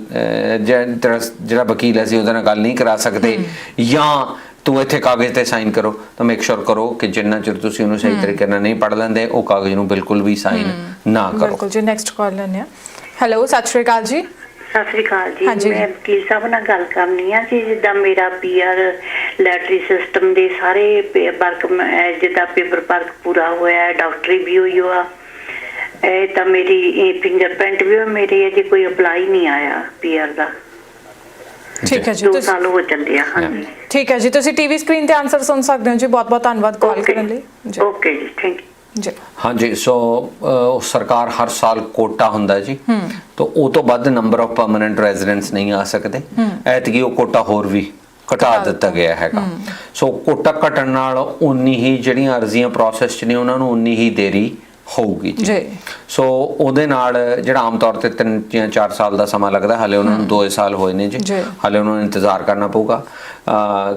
ਜਿਹੜਾ ਵਕੀਲ ਹੈ ਸੀ ਉਹਦੇ ਨਾਲ ਗੱਲ ਨਹੀਂ ਕਰਾ ਸਕਦੇ। ਜਾਂ ਤੂੰ ਇੱਥੇ ਕਾਗਜ਼ ਤੇ ਸਾਈਨ ਕਰੋ ਤਾਂ ਮੇਕ ਸ਼ੋਰ ਕਰੋ ਕਿ ਜਿੰਨਾ ਚਿਰ ਤੁਸੀਂ ਉਹਨੂੰ ਸਹੀ ਤਰੀਕੇ ਨਾਲ ਨਹੀਂ ਪੜ੍ਹ ਲੈਂਦੇ ਉਹ ਕਾਗਜ਼ ਨੂੰ ਬਿਲਕੁਲ ਵੀ ਸਾਈਨ ਨਾ ਕਰੋ। ਬਿਲਕੁਲ ਜੀ ਨੈਕਸਟ ਕਾਲ ਲੈਣੇ ਆ ਹੈਲੋ ਸਤਿ ਸ਼੍ਰੀ ਅਕਾਲ ਜੀ। ਸਤਿ ਸ੍ਰੀ ਅਕਾਲ ਜੀ। ਹਾਂਜੀ। ਮੈਂ ਵਕੀਲ ਸਾਹਿਬ ਨਾਲ ਗੱਲ ਕਰਨੀ ਆ ਕਿ ਜਿੱਦਾਂ ਮੇਰਾ ਪੀਆਰ ਲੈਟਰੀ ਸਿਸਟਮ ਦੇ ਸਾਰੇ ਵਰਕ ਜਿੱਦਾਂ ਪੇਪਰ ਵਰਕ ਪੂਰਾ ਹੋਇਆ ਹੈ ਡਾਕਟਰੀ ਵੀ ਹੋਈ ਹੋਆ ਇਹ ਤਾਂ ਮੇਰੀ ਇਹ ਫਿੰਗਰਪ੍ਰਿੰਟ ਵੀ ਮੇਰੇ ਅਜੇ ਕੋਈ ਅਪਲਾਈ ਨਹੀਂ ਆਇਆ ਪੀਆਰ ਦਾ। ਠੀਕ ਹੈ ਜੀ ਦੋ ਤੁਸੀਂ ਸਾਲ ਹੋ ਚੱਲੇ ਆ ਹਾਂਜੀ। ਠੀਕ ਹੈ ਜੀ ਤੁਸੀਂ ਟੀਵੀ ਸਕਰੀਨ ਤੇ ਆਨਸਰ ਸੁਣ ਸਕਦੇ ਹੋ ਜੀ। ਬਹੁਤ ਬਹੁਤ ਧੰਨਵਾਦ ਕਾਲ ਓਕੇ ਕਰਨ ਲਈ। ਜੀ। ਓਕੇ ਜੀ ਥੈਂਕ ਯੂ ਜੀ। ਹਾਂਜੀ ਸੋ ਸਰਕਾਰ ਹਰ ਸਾਲ ਕੋਟਾ ਹੁੰਦਾ ਜੀ। ਤਾਂ ਉਹ ਤੋਂ ਵੱਧ ਨੰਬਰ ਆਫ ਪਰਮਨੈਂਟ ਰੈਜ਼ੀਡੈਂਟਸ ਨਹੀਂ ਆ ਸਕਦੇ। ਐਤਕੀ ਉਹ ਕੋਟਾ ਹੋਰ ਵੀ ਘਟਾ ਦਿੱਤਾ ਗਿਆ ਹੈਗਾ। ਸੋ ਕੋਟਾ ਘਟਣ ਨਾਲ ਉਨੀ ਹੀ ਜਿਹੜੀਆਂ ਅਰਜ਼ੀਆਂ ਪ੍ਰੋਸੈਸ 'ਚ ਨੇ ਉਹਨਾਂ ਨੂੰ ਉਨੀ ਹੀ ਦੇਰੀ ਹੋਊਗੀ ਜੀ। ਸੋ ਉਹਦੇ ਨਾਲ ਜਿਹੜਾ ਆਮ ਤੌਰ ਤੇ 3 ਜਾਂ 4 ਸਾਲ ਦਾ ਸਮਾਂ ਲੱਗਦਾ ਹਲੇ ਉਹਨਾਂ ਨੂੰ 2 ਸਾਲ ਹੋਏ ਨੇ ਜੀ। ਹਲੇ ਉਹਨਾਂ ਨੂੰ ਇੰਤਜ਼ਾਰ ਕਰਨਾ ਪਊਗਾ।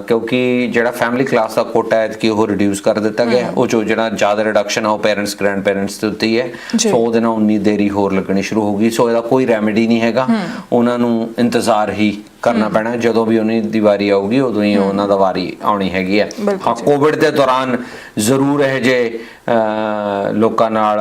ਕਿਉਂਕਿ ਜਿਹੜਾ ਫੈਮਿਲੀ ਕਲਾਸ ਦਾ ਕੋਟਾ ਹੈ ਕਿ ਉਹ ਰਿਡਿਊਸ ਕਰ ਦਿੱਤਾ ਗਿਆ। ਉਹ ਜੋ ਜਿਹੜਾ ਜ਼ਿਆਦਾ ਰਿਡਕਸ਼ਨ ਆ ਉਹ ਪੇਰੈਂਟਸ ਗ੍ਰੈਂਡ ਪੇਰੈਂਟਸ ਦੇ ਉੱਤੇ ਹੀ। ਸੋ ਉਹਦੇ ਨਾਲ ਉਨੀ ਦੇਰੀ ਹੋਰ ਲੱਗਣੀ ਸ਼ੁਰੂ ਹੋਗੀ ਸੋ ਇਹਦਾ ਕੋਈ ਰੈਮੇਡੀ ਨਹੀਂ ਹੈਗਾ। ਉਹਨਾਂ ਨੂੰ ਇੰਤਜ਼ਾਰ ਹੀ ਕਰਨਾ ਪੈਣਾ ਜਦੋਂ ਵੀ ਉਹਨਾਂ ਦੀ ਵਾਰੀ ਆਊਗੀ ਉਦੋਂ ਹੀ ਉਹਨਾਂ ਦਾ ਵਾਰੀ ਆਉਣੀ ਹੈਗੀ ਹੈ। ਹਾਂ। ਕੋਵਿਡ ਦੇ ਦੌਰਾਨ ਜ਼ਰੂਰ ਇਹ ਜੇ ਲੋਕਾਂ ਨਾਲ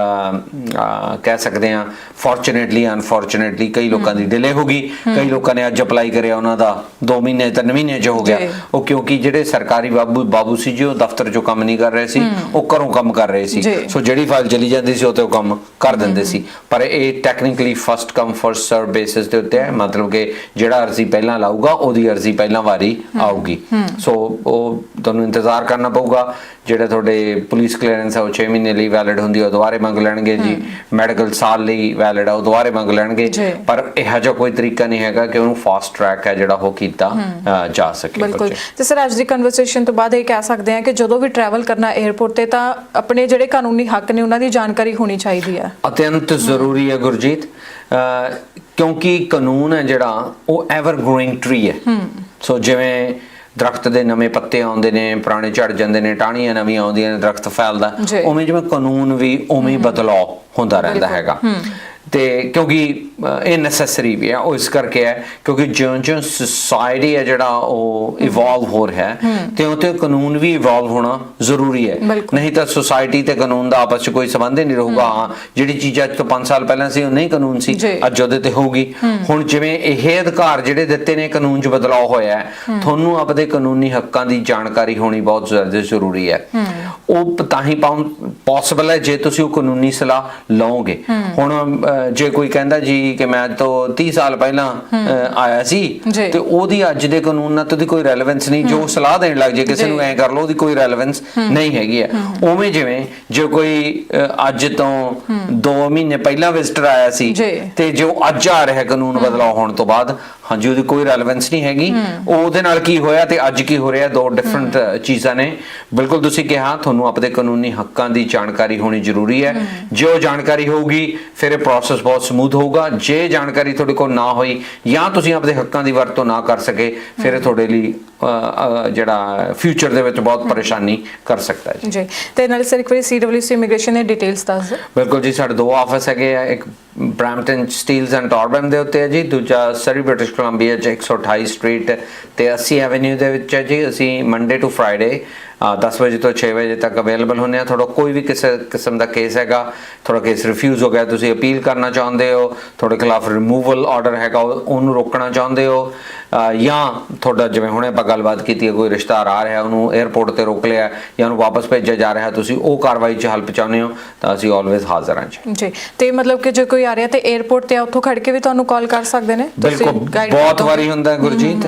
ਕਹਿ ਸਕਦੇ ਆ ਫੋਰਚੂਨੇਟਲੀ ਅਨਫੋਰਚੂਨੇਟਲੀ ਕਈ ਲੋਕਾਂ ਦੀ ਡਿਲੇ ਹੋ ਗਈ। ਕਈ ਲੋਕਾਂ ਨੇ ਅੱਜ ਅਪਲਾਈ ਕਰਿਆ ਉਹਨਾਂ ਦਾ 2 ਮਹੀਨੇ 3 ਮਹੀਨੇ ਚ ਹੋ ਗਿਆ। ਉਹ ਕਿਉਂਕਿ ਜਿਹੜੇ ਸਰਕਾਰੀ ਬਾਬੂ ਬਾਬੂ ਸੀ ਜੀ ਉਹ ਦਫ਼ਤਰ ਚੋਂ ਕੰਮ ਨਹੀਂ ਕਰ ਰਹੇ ਸੀ ਉਹ ਘਰੋਂ ਕੰਮ ਕਰ ਰਹੇ ਸੀ। ਸੋ ਜਿਹੜੀ ਫਾਈਲ ਚਲੀ ਜਾਂਦੀ ਸੀ ਉਹ ਤੇ ਉਹ ਕੰਮ ਕਰ ਦਿੰਦੇ ਸੀ। ਪਰ ਇਹ technically first come first serve basis ਦੇ ਉੱਤੇ ਹੈ। ਮਤਲਬ ਕਿ ਜਿਹੜਾ ਅਰਜ਼ੀ ਪਹਿਲਾਂ ਲਾਊਗਾ ਉਹਦੀ ਅਰਜ਼ੀ ਪਹਿਲਾਂ ਵਾਰੀ ਆਊਗੀ। ਸੋ ਉਹ ਤੁਹਾਨੂੰ ਇੰਤਜ਼ਾਰ ਕਰਨਾ ਪਊਗਾ ਜਿਹੜੇ ਤੁਹਾਡੇ ਪੁਲਿਸ ਕਲੀਅਰੈਂਸ ਹੈ ਉਹ 6 ਮਹੀਨੇ ਲਈ ਵੈਲਿਡ ਹੁੰਦੀ ਹੈ ਉਹ ਦੁਬਾਰੇ ਮੰਗ ਲੈਣਗੇ ਜੀ। ਮੈਡੀਕਲ ਸਾਲ ਲਈ ਵੈਲਿਡ ਹੈ ਉਹ ਦੁਬਾਰੇ ਮੰਗ ਲੈਣਗੇ। ਪਰ ਇਹੋ ਜਿਹਾ ਕੋਈ ਤਰੀਕਾ ਨਹੀਂ ਹੈਗਾ ਕਿ ਉਹਨੂੰ ਫਾਸਟ ਟਰੈਕ ਹੈ ਜਿਹੜਾ ਉਹ ਕੀਤਾ ਜਾ ਸਕੇ ਬਿਲਕੁਲ। ਤੇ ਸਰ ਅੱਜ ਦੀ ਕਨਵਰਸੇਸ਼ਨ ਤੋਂ ਬਾਅਦ ਇਹ ਕਹਿ ਸਕਦੇ ਹਾਂ ਕਿ ਜਦੋਂ ਵੀ ਟਰੈਵਲ ਕਰਨਾ 에ਅਰਪੋਰਟ ਤੇ ਤਾਂ ਆਪਣੇ ਜਿਹੜੇ ਕਾਨੂੰਨੀ ਹੱਕ ਨੇ ਉਹਨਾਂ ਦੀ ਜਾਣਕਾਰੀ ਹੋਣੀ ਚਾਹੀਦੀ ਹੈ। ਅਤਿਅੰਤ ਜ਼ਰੂਰੀ ਹੈ ਗੁਰਜੀਤ। ਕਿਉਂਕਿ ਕਾਨੂੰਨ ਹੈ ਜਿਹੜਾ ਉਹ ਐਵਰ ਗਰੋਇੰਗ ਟਰੀ ਹੈ। ਸੋ ਜਿਵੇਂ ਦਰਖਤ ਦੇ ਨਵੇਂ ਪੱਤੇ ਆਉਂਦੇ ਨੇ ਪੁਰਾਣੇ ਝੜ ਜਾਂਦੇ ਨੇ ਟਾਹਣੀਆਂ ਨਵੀਆਂ ਆਉਂਦੀਆਂ ਨੇ ਦਰਖਤ ਫੈਲਦਾ। ਉਵੇਂ ਜਿਵੇਂ ਕਾਨੂੰਨ ਵੀ ਉਵੇਂ ਹੀ ਬਦਲਾਅ ਹੁੰਦਾ ਰਹਿੰਦਾ ਹੈਗਾ। ਤੇ ਕਿਉਂਕਿ ਇਹ ਨੈਸੈਸਰੀ ਵੀ ਹੈ ਉਹ ਇਸ ਕਰਕੇ ਹੈ ਕਿਉਂਕਿ ਜਿਉਂ-ਜਿਉਂ ਸੋਸਾਇਟੀ ਹੈ ਜਿਹੜਾ ਉਹ ਇਵੋਲਵ ਹੋ ਰਿਹਾ ਹੈ ਤਿਉਂ ਤਿਉਂ ਕਾਨੂੰਨ ਵੀ ਇਵੋਲਵ ਹੋਣਾ ਜ਼ਰੂਰੀ ਹੈ। ਨਹੀਂ ਤਾਂ ਸੋਸਾਇਟੀ ਤੇ ਕਾਨੂੰਨ ਦਾ ਆਪਸ ਵਿੱਚ ਕੋਈ ਸੰਬੰਧ ਹੀ ਨਹੀਂ ਰਹੂਗਾ। ਜਿਹੜੀ ਚੀਜ਼ ਅੱਜ ਤੋਂ 5 ਸਾਲ ਪਹਿਲਾਂ ਸੀ ਉਹ ਨਹੀਂ ਕਾਨੂੰਨ ਸੀ। ਅੱਜ ਉਹਦੇ ਤੇ ਹੋਊਗੀ। ਹੁਣ ਜਿਵੇਂ ਇਹ ਅਧਿਕਾਰ ਜਿਹੜੇ ਦਿੱਤੇ ਨੇ ਕਾਨੂੰਨ 'ਚ ਬਦਲਾਅ ਹੋਇਆ ਹੈ ਤੁਹਾਨੂੰ ਆਪਣੇ ਕਾਨੂੰਨੀ ਹੱਕਾਂ ਦੀ ਜਾਣਕਾਰੀ ਹੋਣੀ ਬਹੁਤ ਜ਼ਿਆਦਾ ਜ਼ਰੂਰੀ ਹੈ। ਉਹ ਤਾਂ ਹੀ ਪੋਸੀਬਲ ਹੈ ਜੇ ਤੁਸੀਂ ਉਹ ਕਾਨੂੰਨੀ ਸਲਾਹ ਲਓਗੇ। ਹੁਣ ਜੇ ਕੋਈ ਕਹਿੰਦਾ ਜੀ ਕਿ ਮੈਂ ਤੋਂ 30 ਸਾਲ ਪਹਿਲਾਂ ਆਇਆ ਸੀ। ਤੇ ਉਹਦੀ ਅੱਜ ਦੇ ਕਾਨੂੰਨ ਨਾਲ ਤਾਂ ਕੋਈ ਰੈਲੇਵੈਂਸ ਨਹੀਂ। ਜੋ ਸਲਾਹ ਦੇਣ ਲੱਗ ਜੇ ਕਿਸੇ। ਨੂੰ ਐ ਕਰ ਲਓ ਉਹਦੀ ਕੋਈ ਰੈਲੇਵੈਂਸ ਨਹੀਂ ਹੈਗੀ ਹੈ। ਉਵੇਂ ਜਿਵੇਂ ਜੇ ਕੋਈ ਅੱਜ ਤੋਂ 2 ਮਹੀਨੇ ਪਹਿਲਾਂ ਵਿਜ਼ਟਰ ਆਇਆ ਸੀ। ਤੇ ਜੋ ਅੱਜ ਆ ਰਿਹਾ ਕਾਨੂੰਨ ਬਦਲਾਅ ਹੋਣ ਤੋਂ ਬਾਅਦ ਹਾਂਜੀ ਉਹਦੀ ਕੋਈ ਰੈਲੇਵੈਂਸ ਨਹੀਂ ਹੈਗੀ। ਉਹ ਉਹਦੇ ਨਾਲ ਕੀ ਹੋਇਆ ਤੇ ਅੱਜ ਕੀ ਹੋ ਰਿਹਾ ਦੋ ਡਿਫਰੈਂਟ ਚੀਜ਼ਾਂ ਨੇ। ਬਿਲਕੁਲ ਤੁਸੀਂ ਕਿਹਾ ਤੁਹਾਨੂੰ ਆਪਣੇ ਕਾਨੂੰਨੀ ਹੱਕਾਂ ਦੀ ਜਾਣਕਾਰੀ ਹੋਣੀ ਜ਼ਰੂਰੀ ਹੈ। ਜੇ ਉਹ ਜਾਣਕਾਰੀ ਹੋਊਗੀ ਫਿਰ ਇਹ ਪ੍ਰੋਸੈਸ ਬਹੁਤ ਸਮੂਥ ਹੋਊਗਾ। ਜੇ ਜਾਣਕਾਰੀ ਤੁਹਾਡੇ ਕੋਲ ਨਾ ਹੋਈ ਜਾਂ ਤੁਸੀਂ ਆਪਣੇ ਹੱਕਾਂ ਦੀ ਵਰਤੋਂ ਨਾ ਕਰ ਸਕੇ ਫਿਰ ਇਹ ਤੁਹਾਡੇ ਲਈ ਜਿਹੜਾ ਫਿਊਚਰ ਦੇ ਵਿੱਚ ਬਹੁਤ ਪਰੇਸ਼ਾਨੀ ਕਰ ਸਕਦਾ ਹੈ। ਜੀ। ਜੀ ਤੇ ਨਾਲ ਸਰ ਇੱਕ ਵਾਰੀ ਸੀਡਬਲਯੂਸੀ ਇਮੀਗ੍ਰੇਸ਼ਨ ਦੇ ਡਿਟੇਲਸ ਦੱਸ ਦਿਓ। ਬਿਲਕੁਲ ਜੀ ਸਾਡੇ ਦੋ ਆਫਿਸ ਹੈਗੇ ਆ ਇੱਕ ਬ੍ਰੈਂਪਟਨ ਸਟੀਲਸ ਐਂਡ ਟਾਰਬਨ ਦੇ ਉੱਤੇ ਹੈ ਜੀ। ਦੂਜਾ ਸਰੀ ਬ੍ਰਿਟਿਸ਼ ਕੋਲੰਬੀਆ ਚ 128 ਸਟਰੀਟ ਤੇ 80 ਐਵੇਨਿਊ ਦੇ ਵਿੱਚ ਹੈ ਜੀ। ਅਸੀਂ ਮੰਡੇ ਟੂ ਫਰਾਈਡੇ 10 ਵਜੇ ਤੋਂ 6 ਵਜੇ ਤੱਕ ਅਵੇਲੇਬਲ ਹੁੰਦੇ ਆ ਤੁਹਾਡਾ ਕੋਈ ਵੀ ਕਿਸੇ ਕਿਸਮ ਦਾ ਕੇਸ ਹੈਗਾ, ਤੁਹਾਡਾ ਕੇਸ ਰਿਫਿਊਜ਼ ਹੋ ਗਿਆ, ਤੁਸੀਂ ਅਪੀਲ ਕਰਨਾ ਚਾਹੁੰਦੇ ਹੋ, ਤੁਹਾਡੇ ਖਿਲਾਫ ਰਿਮੂਵਲ ਆਰਡਰ ਹੈਗਾ ਉਹ- ਉਹਨੂੰ ਰੋਕਣਾ ਚਾਹੁੰਦੇ ਹੋ ਜਾਂ ਤੁਹਾਡਾ ਜਿਵੇਂ ਹੁਣੇ ਆਪਾਂ ਗੱਲਬਾਤ ਕੀਤੀ ਹੈ, ਕੋਈ ਰਿਸ਼ਤੇਦਾਰ ਆ ਰਿਹਾ, ਉਹਨੂੰ 에ਅਰਪੋਰਟ ਤੇ ਰੋਕ ਲਿਆ ਜਾਂ ਉਹਨੂੰ ਵਾਪਸ ਭੇਜਿਆ ਜਾ ਰਿਹਾ, ਤੁਸੀਂ ਉਹ ਕਾਰਵਾਈ 'ਚ ਹੈਲਪ ਚਾਹੁੰਦੇ ਹੋ, ਤਾਂ ਅਸੀਂ ਆਲਵੇਜ਼ ਹਾਜ਼ਰ ਹਾਂ ਜੀ। ਜੀ, ਤੇ ਮਤਲਬ ਕਿ ਜੇ ਕੋਈ ਆ ਰਿਹਾ ਤੇ 에어ਪੋਰਟ ਤੇ ਆ ਉੱਥੋਂ ਖੜ ਕੇ ਵੀ ਤੁਹਾਨੂੰ ਕਾਲ ਕਰ ਸਕਦੇ ਨੇ? ਤੁਸੀਂ ਬਿਲਕੁਲ ਬਹੁਤ ਵਾਰੀ ਹੁੰਦਾ ਗੁਰਜੀਤ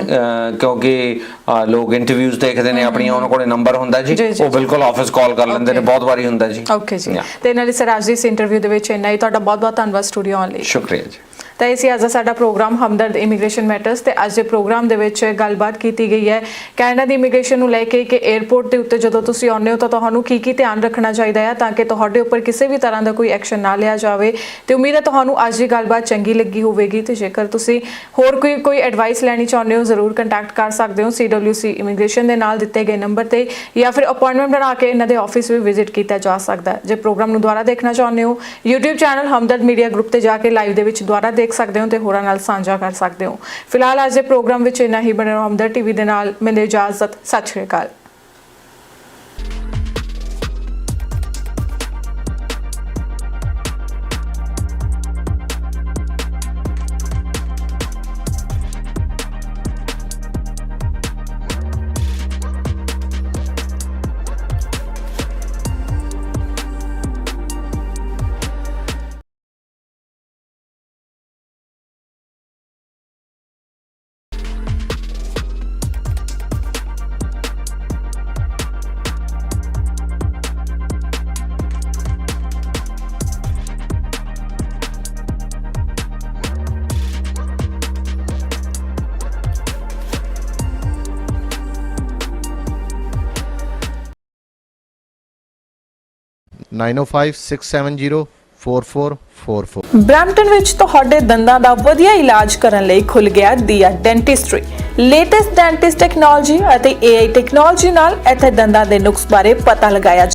ਕਿਉਂਕਿ ਲੋਕ ਇੰਟਰਵਿਊਜ਼ ਦੇਖਦੇ ਨੇ ਆਪਣੀਆਂ ਉਹਨਾਂ ਕੋਲੇ ਨੰਬਰ ਹੁੰਦਾ ਜੀ ਉਹ ਬਿਲਕੁਲ ਆਫਿਸ ਕਾਲ ਕਰ ਲੈਂਦੇ ਨੇ. ਬਹੁਤ ਵਾਰੀ ਹੁੰਦਾ ਜੀ। ਓਕੇ ਜੀ। ਤੇ ਨਾਲੇ ਸਰ ਅੱਜ ਦੀ ਇਸ ਇੰਟਰਵਿਊ ਦੇ ਵਿੱਚ ਇੰਨਾ ਹੀ ਤੁਹਾਡਾ ਬਹੁਤ ਬਹੁਤ ਧੰਨਵਾਦ ਸਟੂਡੀਓ ਆਉਣ ਲਈ। ਸ਼ੁਕਰੀਆ ਜੀ। ਤਾਂ ਇਹ ਸੀ ਅੱਜ ਦਾ ਸਾਡਾ ਪ੍ਰੋਗਰਾਮ ਹਮਦਰਦ ਇਮੀਗ੍ਰੇਸ਼ਨ ਮੈਟਰਸ ਤੇ ਅੱਜ ਦੇ ਪ੍ਰੋਗਰਾਮ ਦੇ ਵਿੱਚ ਗੱਲਬਾਤ ਕੀਤੀ ਗਈ ਹੈ। ਕੈਨੇਡਾ ਦੀ ਇਮੀਗ੍ਰੇਸ਼ਨ ਨੂੰ ਲੈ ਕੇ ਕਿ 에ਅਰਪੋਰਟ ਦੇ ਉੱਤੇ ਜਦੋਂ ਤੁਸੀਂ ਆਉਂਦੇ ਹੋ ਤਾਂ ਤੁਹਾਨੂੰ ਕੀ ਕੀ ਧਿਆਨ ਰੱਖਣਾ ਚਾਹੀਦਾ ਹੈ ਤਾਂ ਕਿ ਤੁਹਾਡੇ ਉੱਪਰ ਕਿਸੇ ਵੀ ਤਰ੍ਹਾਂ ਦਾ ਕੋਈ ਐਕਸ਼ਨ ਨਾ ਲਿਆ ਜਾਵੇ। ਤੇ ਉਮੀਦ ਹੈ ਤੁਹਾਨੂੰ ਅੱਜ ਦੀ ਗੱਲਬਾਤ ਚੰਗੀ ਲੱਗੀ ਹੋਵੇਗੀ ਤੇ ਜੇਕਰ ਤੁਸੀਂ ਹੋਰ ਕੋਈ ਕੋਈ ਐਡਵਾਈਸ ਲੈਣੀ ਚਾਹੁੰਦੇ ਹੋ ਜ਼ਰੂਰ ਕੰਟੈਕਟ ਕਰ ਸਕਦੇ ਹੋ CWC ਇਮੀਗ੍ਰੇਸ਼ਨ ਦੇ ਨਾਲ ਦਿੱਤੇ ਗਏ ਨੰਬਰ ਤੇ ਜਾਂ ਫਿਰ ਅਪਾਇੰਟਮੈਂਟ ਬਣਾ ਕੇ ਇਹਨਾਂ ਦੇ ਆਫਿਸ ਵੀ ਵਿਜ਼ਿਟ ਕੀਤਾ ਜਾ ਸਕਦਾ ਜੇ ਪ੍ਰੋਗਰਾਮ ਨੂੰ ਦੁਬਾਰਾ ਦੇਖਣਾ ਚਾਹੁੰਦੇ ਹੋ, YouTube channel Hamdard media group ਤੇ ਜਾ ਕੇ ਲਾਈਵ ਦੇ ਵਿੱਚ ਦੁਬਾਰਾ ਦੇਖ ਸਕਦੇ ਹੋ ਤੇ ਹੋਰਾਂ ਨਾਲ ਸਾਂਝਾ ਕਰ ਸਕਦੇ ਹੋ। ਫਿਲਹਾਲ ਅੱਜ ਦੇ ਪ੍ਰੋਗਰਾਮ ਵਿੱਚ ਇੰਨਾ ਹੀ। ਬਣੇ ਰਹੋ ਹਮਦਰਦ ਟੀਵੀ ਦੇ ਨਾਲ। ਮੈਨੂੰ ਇਜਾਜ਼ਤ। ਸਤਿ ਸ਼੍ਰੀ ਅਕਾਲ। Nine zero five six seven zero four four four four. Brampton ਵਿੱਚ ਤੁਹਾਡੇ ਦੰਦਾਂ ਦਾ ਵਧੀਆ ਇਲਾਜ ਕਰਨ ਲਈ ਖੁੱਲ ਗਿਆ ਦੀਆ ਡੈਂਟਿਸਟਰੀ ਲੇਟੈਸਟ ਡੈਂਟਿਸਟ ਟੈਕਨੋਲੋਜੀ ਅਤੇ AI ਟੈਕਨੋਲੋਜੀ ਨਾਲ ਇੱਥੇ ਦੰਦਾਂ ਦੇ ਨੁਕਸ ਬਾਰੇ ਪਤਾ ਲਗਾਇਆ